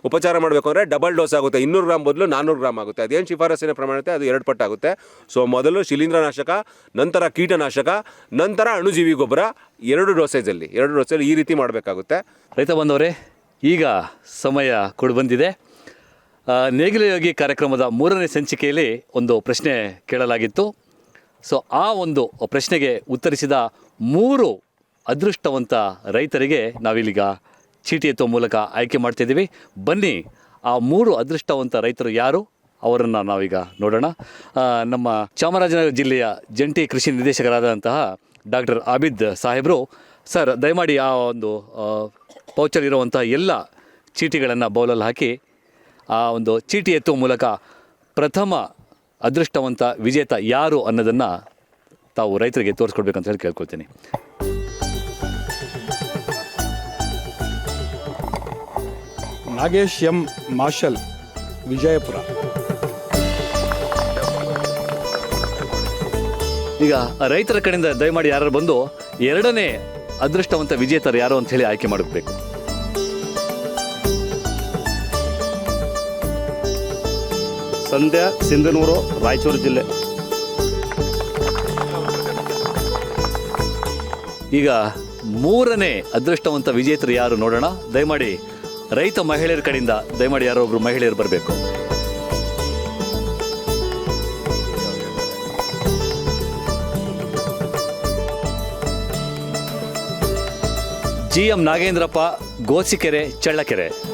ಉಪಚಾರ ಮಾಡಬೇಕು ಅಂದರೆ ಡಬಲ್ ಡೋಸ್ ಆಗುತ್ತೆ. ಇನ್ನೂರು ಗ್ರಾಮ್ ಬದಲು ನಾನ್ನೂರು ಗ್ರಾಮ್ ಆಗುತ್ತೆ. ಅದೇನು ಶಿಫಾರಸಿನ ಪ್ರಮಾಣತೆ ಅದು ಎರಡು ಪಟ್ಟಾಗುತ್ತೆ. ಸೊ ಮೊದಲು ಶಿಲೀಂಧ್ರನಾಶಕ, ನಂತರ ಕೀಟನಾಶಕ, ನಂತರ ಅಣುಜೀವಿ ಗೊಬ್ಬರ, ಎರಡು ಡೋಸೇಜಲ್ಲಿ ಎರಡು ಡೋಸಲ್ಲಿ ಈ ರೀತಿ ಮಾಡಬೇಕಾಗುತ್ತೆ. ರೈತ ಬಂದವರೇ, ಈಗ ಸಮಯ ಕೊಡು ಬಂದಿದೆ. ಆ, ನೇಗಿಲ ಕಾರ್ಯಕ್ರಮದ ಮೂರನೇ ಸಂಚಿಕೆಯಲ್ಲಿ ಒಂದು ಪ್ರಶ್ನೆ ಕೇಳಲಾಗಿತ್ತು. ಸೊ ಆ ಒಂದು ಪ್ರಶ್ನೆಗೆ ಉತ್ತರಿಸಿದ ಮೂರು ಅದೃಷ್ಟವಂತ ರೈತರಿಗೆ ನಾವಿಲ್ಲಿಗ ಚೀಟಿ ಎತ್ತುವ ಮೂಲಕ ಆಯ್ಕೆ ಮಾಡ್ತಿದ್ದೀವಿ ಬನ್ನಿ ಆ ಮೂರು ಅದೃಷ್ಟವಂತ ರೈತರು ಯಾರು? ಅವರನ್ನು ನಾವೀಗ ನೋಡೋಣ. ನಮ್ಮ ಚಾಮರಾಜನಗರ ಜಿಲ್ಲೆಯ ಜಂಟಿ ಕೃಷಿ ನಿರ್ದೇಶಕರಾದಂತಹ ಡಾಕ್ಟರ್ ಆಬಿದ್ ಸಾಹೇಬರು ಸರ್ ದಯಮಾಡಿ ಆ ಒಂದು ಪೌಚಲ್ಲಿರುವಂತಹ ಎಲ್ಲ ಚೀಟಿಗಳನ್ನು ಬೌಲಲ್ಲಿ ಹಾಕಿ ಆ ಒಂದು ಚೀಟಿ ಎತ್ತುವ ಮೂಲಕ ಪ್ರಥಮ ಅದೃಷ್ಟವಂತ ವಿಜೇತ ಯಾರು ಅನ್ನೋದನ್ನು ತಾವು ರೈತರಿಗೆ ತೋರಿಸ್ಕೊಡ್ಬೇಕಂತ ಹೇಳಿ ಕೇಳ್ಕೊಳ್ತೀನಿ. Nagesh M Marshal Vijayapura. ಈಗ ರೈತರ ಕಡೆಯಿಂದ ದಯಮಾಡಿ ಯಾರು ಬಂದು ಎರಡನೇ ಅದೃಷ್ಟವಂತ ವಿಜೇತರು ಯಾರು ಅಂತ ಹೇಳಿ ಆಯ್ಕೆ ಮಾಡಬೇಕು. ಸಂಧ್ಯಾ, ಸಿಂಧನೂರು, ರಾಯಚೂರು ಜಿಲ್ಲೆ. ಈಗ ಮೂರನೇ ಅದೃಷ್ಟವಂತ ವಿಜೇತರು ಯಾರು ನೋಡೋಣ? ದಯಮಾಡಿ ರೈತ ಮಹಿಳೆಯರ ಕಡೆಯಿಂದ ದಯಮಾಡಿ ಯಾರೋ ಒಬ್ರು ಮಹಿಳೆಯರು ಬರಬೇಕು? G M Nagendrappa, Gosikere, Challakere.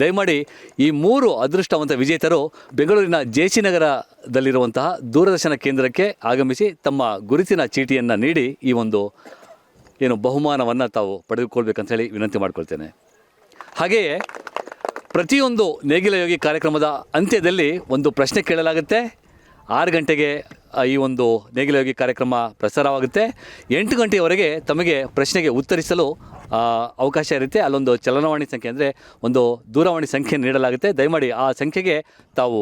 ದಯಮಾಡಿ ಈ ಮೂರು ಅದೃಷ್ಟವಂತ ವಿಜೇತರು ಬೆಂಗಳೂರಿನ ಜೆ ಸಿ ನಗರದಲ್ಲಿರುವಂತಹ ದೂರದರ್ಶನ ಕೇಂದ್ರಕ್ಕೆ ಆಗಮಿಸಿ ತಮ್ಮ ಗುರುತಿನ ಚೀಟಿಯನ್ನು ನೀಡಿ ಈ ಒಂದು ಏನು ಬಹುಮಾನವನ್ನು ತಾವು ಪಡೆದುಕೊಳ್ಬೇಕಂತ ಹೇಳಿ ವಿನಂತಿ ಮಾಡಿಕೊಳ್ತೇನೆ. ಹಾಗೆಯೇ ಪ್ರತಿಯೊಂದು ನೇಗಿಲ ಯೋಗಿ ಕಾರ್ಯಕ್ರಮದ ಅಂತ್ಯದಲ್ಲಿ ಒಂದು ಪ್ರಶ್ನೆ ಕೇಳಲಾಗುತ್ತೆ. ಆರು ಗಂಟೆಗೆ ಈ ಒಂದು ನೇಗಿಲೋಗಿ ಕಾರ್ಯಕ್ರಮ ಪ್ರಸಾರವಾಗುತ್ತೆ. ಎಂಟು ಗಂಟೆಯವರೆಗೆ ತಮಗೆ ಪ್ರಶ್ನೆಗೆ ಉತ್ತರಿಸಲು ಅವಕಾಶ ಇರುತ್ತೆ. ಅಲ್ಲೊಂದು ಚಲನವಾಣಿ ಸಂಖ್ಯೆ ಅಂದರೆ ಒಂದು ದೂರವಾಣಿ ಸಂಖ್ಯೆ ನೀಡಲಾಗುತ್ತೆ. ದಯಮಾಡಿ ಆ ಸಂಖ್ಯೆಗೆ ತಾವು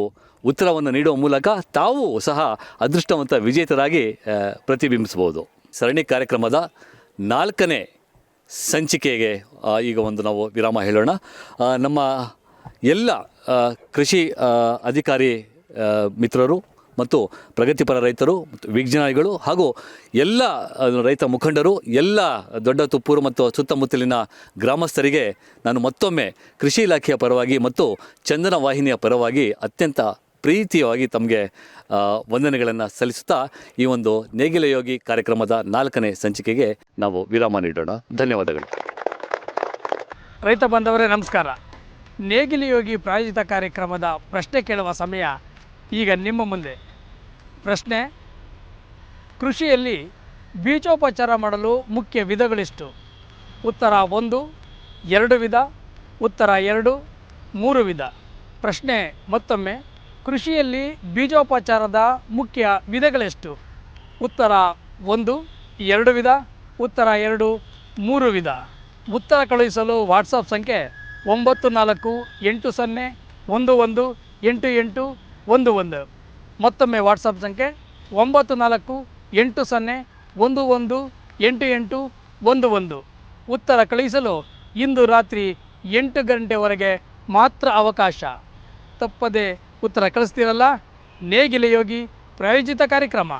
ಉತ್ತರವನ್ನು ನೀಡುವ ಮೂಲಕ ತಾವು ಸಹ ಅದೃಷ್ಟವಂತ ವಿಜೇತರಾಗಿ ಪ್ರತಿಬಿಂಬಿಸಬಹುದು. ಸರಣಿ ಕಾರ್ಯಕ್ರಮದ ನಾಲ್ಕನೇ ಸಂಚಿಕೆಗೆ ಈಗ ಒಂದು ನಾವು ವಿರಾಮ ಹೇಳೋಣ. ನಮ್ಮ ಎಲ್ಲ ಕೃಷಿ ಅಧಿಕಾರಿ ಮಿತ್ರರು ಮತ್ತು ಪ್ರಗತಿಪರ ರೈತರು ವಿಜ್ಞಾನಿಗಳು ಹಾಗೂ ಎಲ್ಲ ರೈತ ಮುಖಂಡರು, ಎಲ್ಲ ದೊಡ್ಡ ತುಪ್ಪೂರು ಮತ್ತು ಸುತ್ತಮುತ್ತಲಿನ ಗ್ರಾಮಸ್ಥರಿಗೆ ನಾನು ಮತ್ತೊಮ್ಮೆ ಕೃಷಿ ಇಲಾಖೆಯ ಪರವಾಗಿ ಮತ್ತು ಚಂದನ ವಾಹಿನಿಯ ಪರವಾಗಿ ಅತ್ಯಂತ ಪ್ರೀತಿಯವಾಗಿ ತಮಗೆ ವಂದನೆಗಳನ್ನು ಸಲ್ಲಿಸುತ್ತಾ ಈ ಒಂದು ನೇಗಿಲ ಯೋಗಿ ಕಾರ್ಯಕ್ರಮದ ನಾಲ್ಕನೇ ಸಂಚಿಕೆಗೆ ನಾವು ವಿರಾಮ ನೀಡೋಣ. ಧನ್ಯವಾದಗಳು. ರೈತ ಬಾಂಧವರೇ, ನಮಸ್ಕಾರ. ನೇಗಿಲಿಯೋಗಿ ಪ್ರಾಯೋಜಿತ ಕಾರ್ಯಕ್ರಮದ ಪ್ರಶ್ನೆ ಕೇಳುವ ಸಮಯ ಈಗ ನಿಮ್ಮ ಮುಂದೆ ಪ್ರಶ್ನೆ, ಕೃಷಿಯಲ್ಲಿ ಬೀಜೋಪಚಾರ ಮಾಡಲು ಮುಖ್ಯ ವಿಧಗಳೆಷ್ಟು? ಉತ್ತರ ಒಂದು, ಎರಡು ವಿಧ, ಉತ್ತರ ಎರಡು, ಮೂರು ವಿಧ. ಪ್ರಶ್ನೆ ಮತ್ತೊಮ್ಮೆ, ಕೃಷಿಯಲ್ಲಿ ಬೀಜೋಪಚಾರದ ಮುಖ್ಯ ವಿಧಗಳೆಷ್ಟು? ಉತ್ತರ ಒಂದು, ಎರಡು ವಿಧ, ಉತ್ತರ ಎರಡು, ಮೂರು ವಿಧ. ಉತ್ತರ ಕಳುಹಿಸಲು ವಾಟ್ಸಪ್ ಸಂಖ್ಯೆ ಒಂಬತ್ತು ನಾಲ್ಕು ಎಂಟು ಸೊನ್ನೆ ಒಂದು ಒಂದು ಎಂಟು ಎಂಟು ಒಂದು ಒಂದು. ಮತ್ತೊಮ್ಮೆ ವಾಟ್ಸಪ್ ಸಂಖ್ಯೆ ಒಂಬತ್ತು ನಾಲ್ಕು ಎಂಟು ಸೊನ್ನೆ ಒಂದು ಒಂದು ಎಂಟು ಎಂಟು ಒಂದು ಒಂದು. ಉತ್ತರ ಕಳುಹಿಸಲು ಇಂದು ರಾತ್ರಿ ಎಂಟು ಗಂಟೆವರೆಗೆ ಮಾತ್ರ ಅವಕಾಶ. ತಪ್ಪದೆ ಉತ್ತರ ಕಳಿಸ್ತೀರಲ್ಲ? ನೇಗಿಲ ಯೋಗಿ, ಪ್ರಾಯೋಜಿತ ಕಾರ್ಯಕ್ರಮ.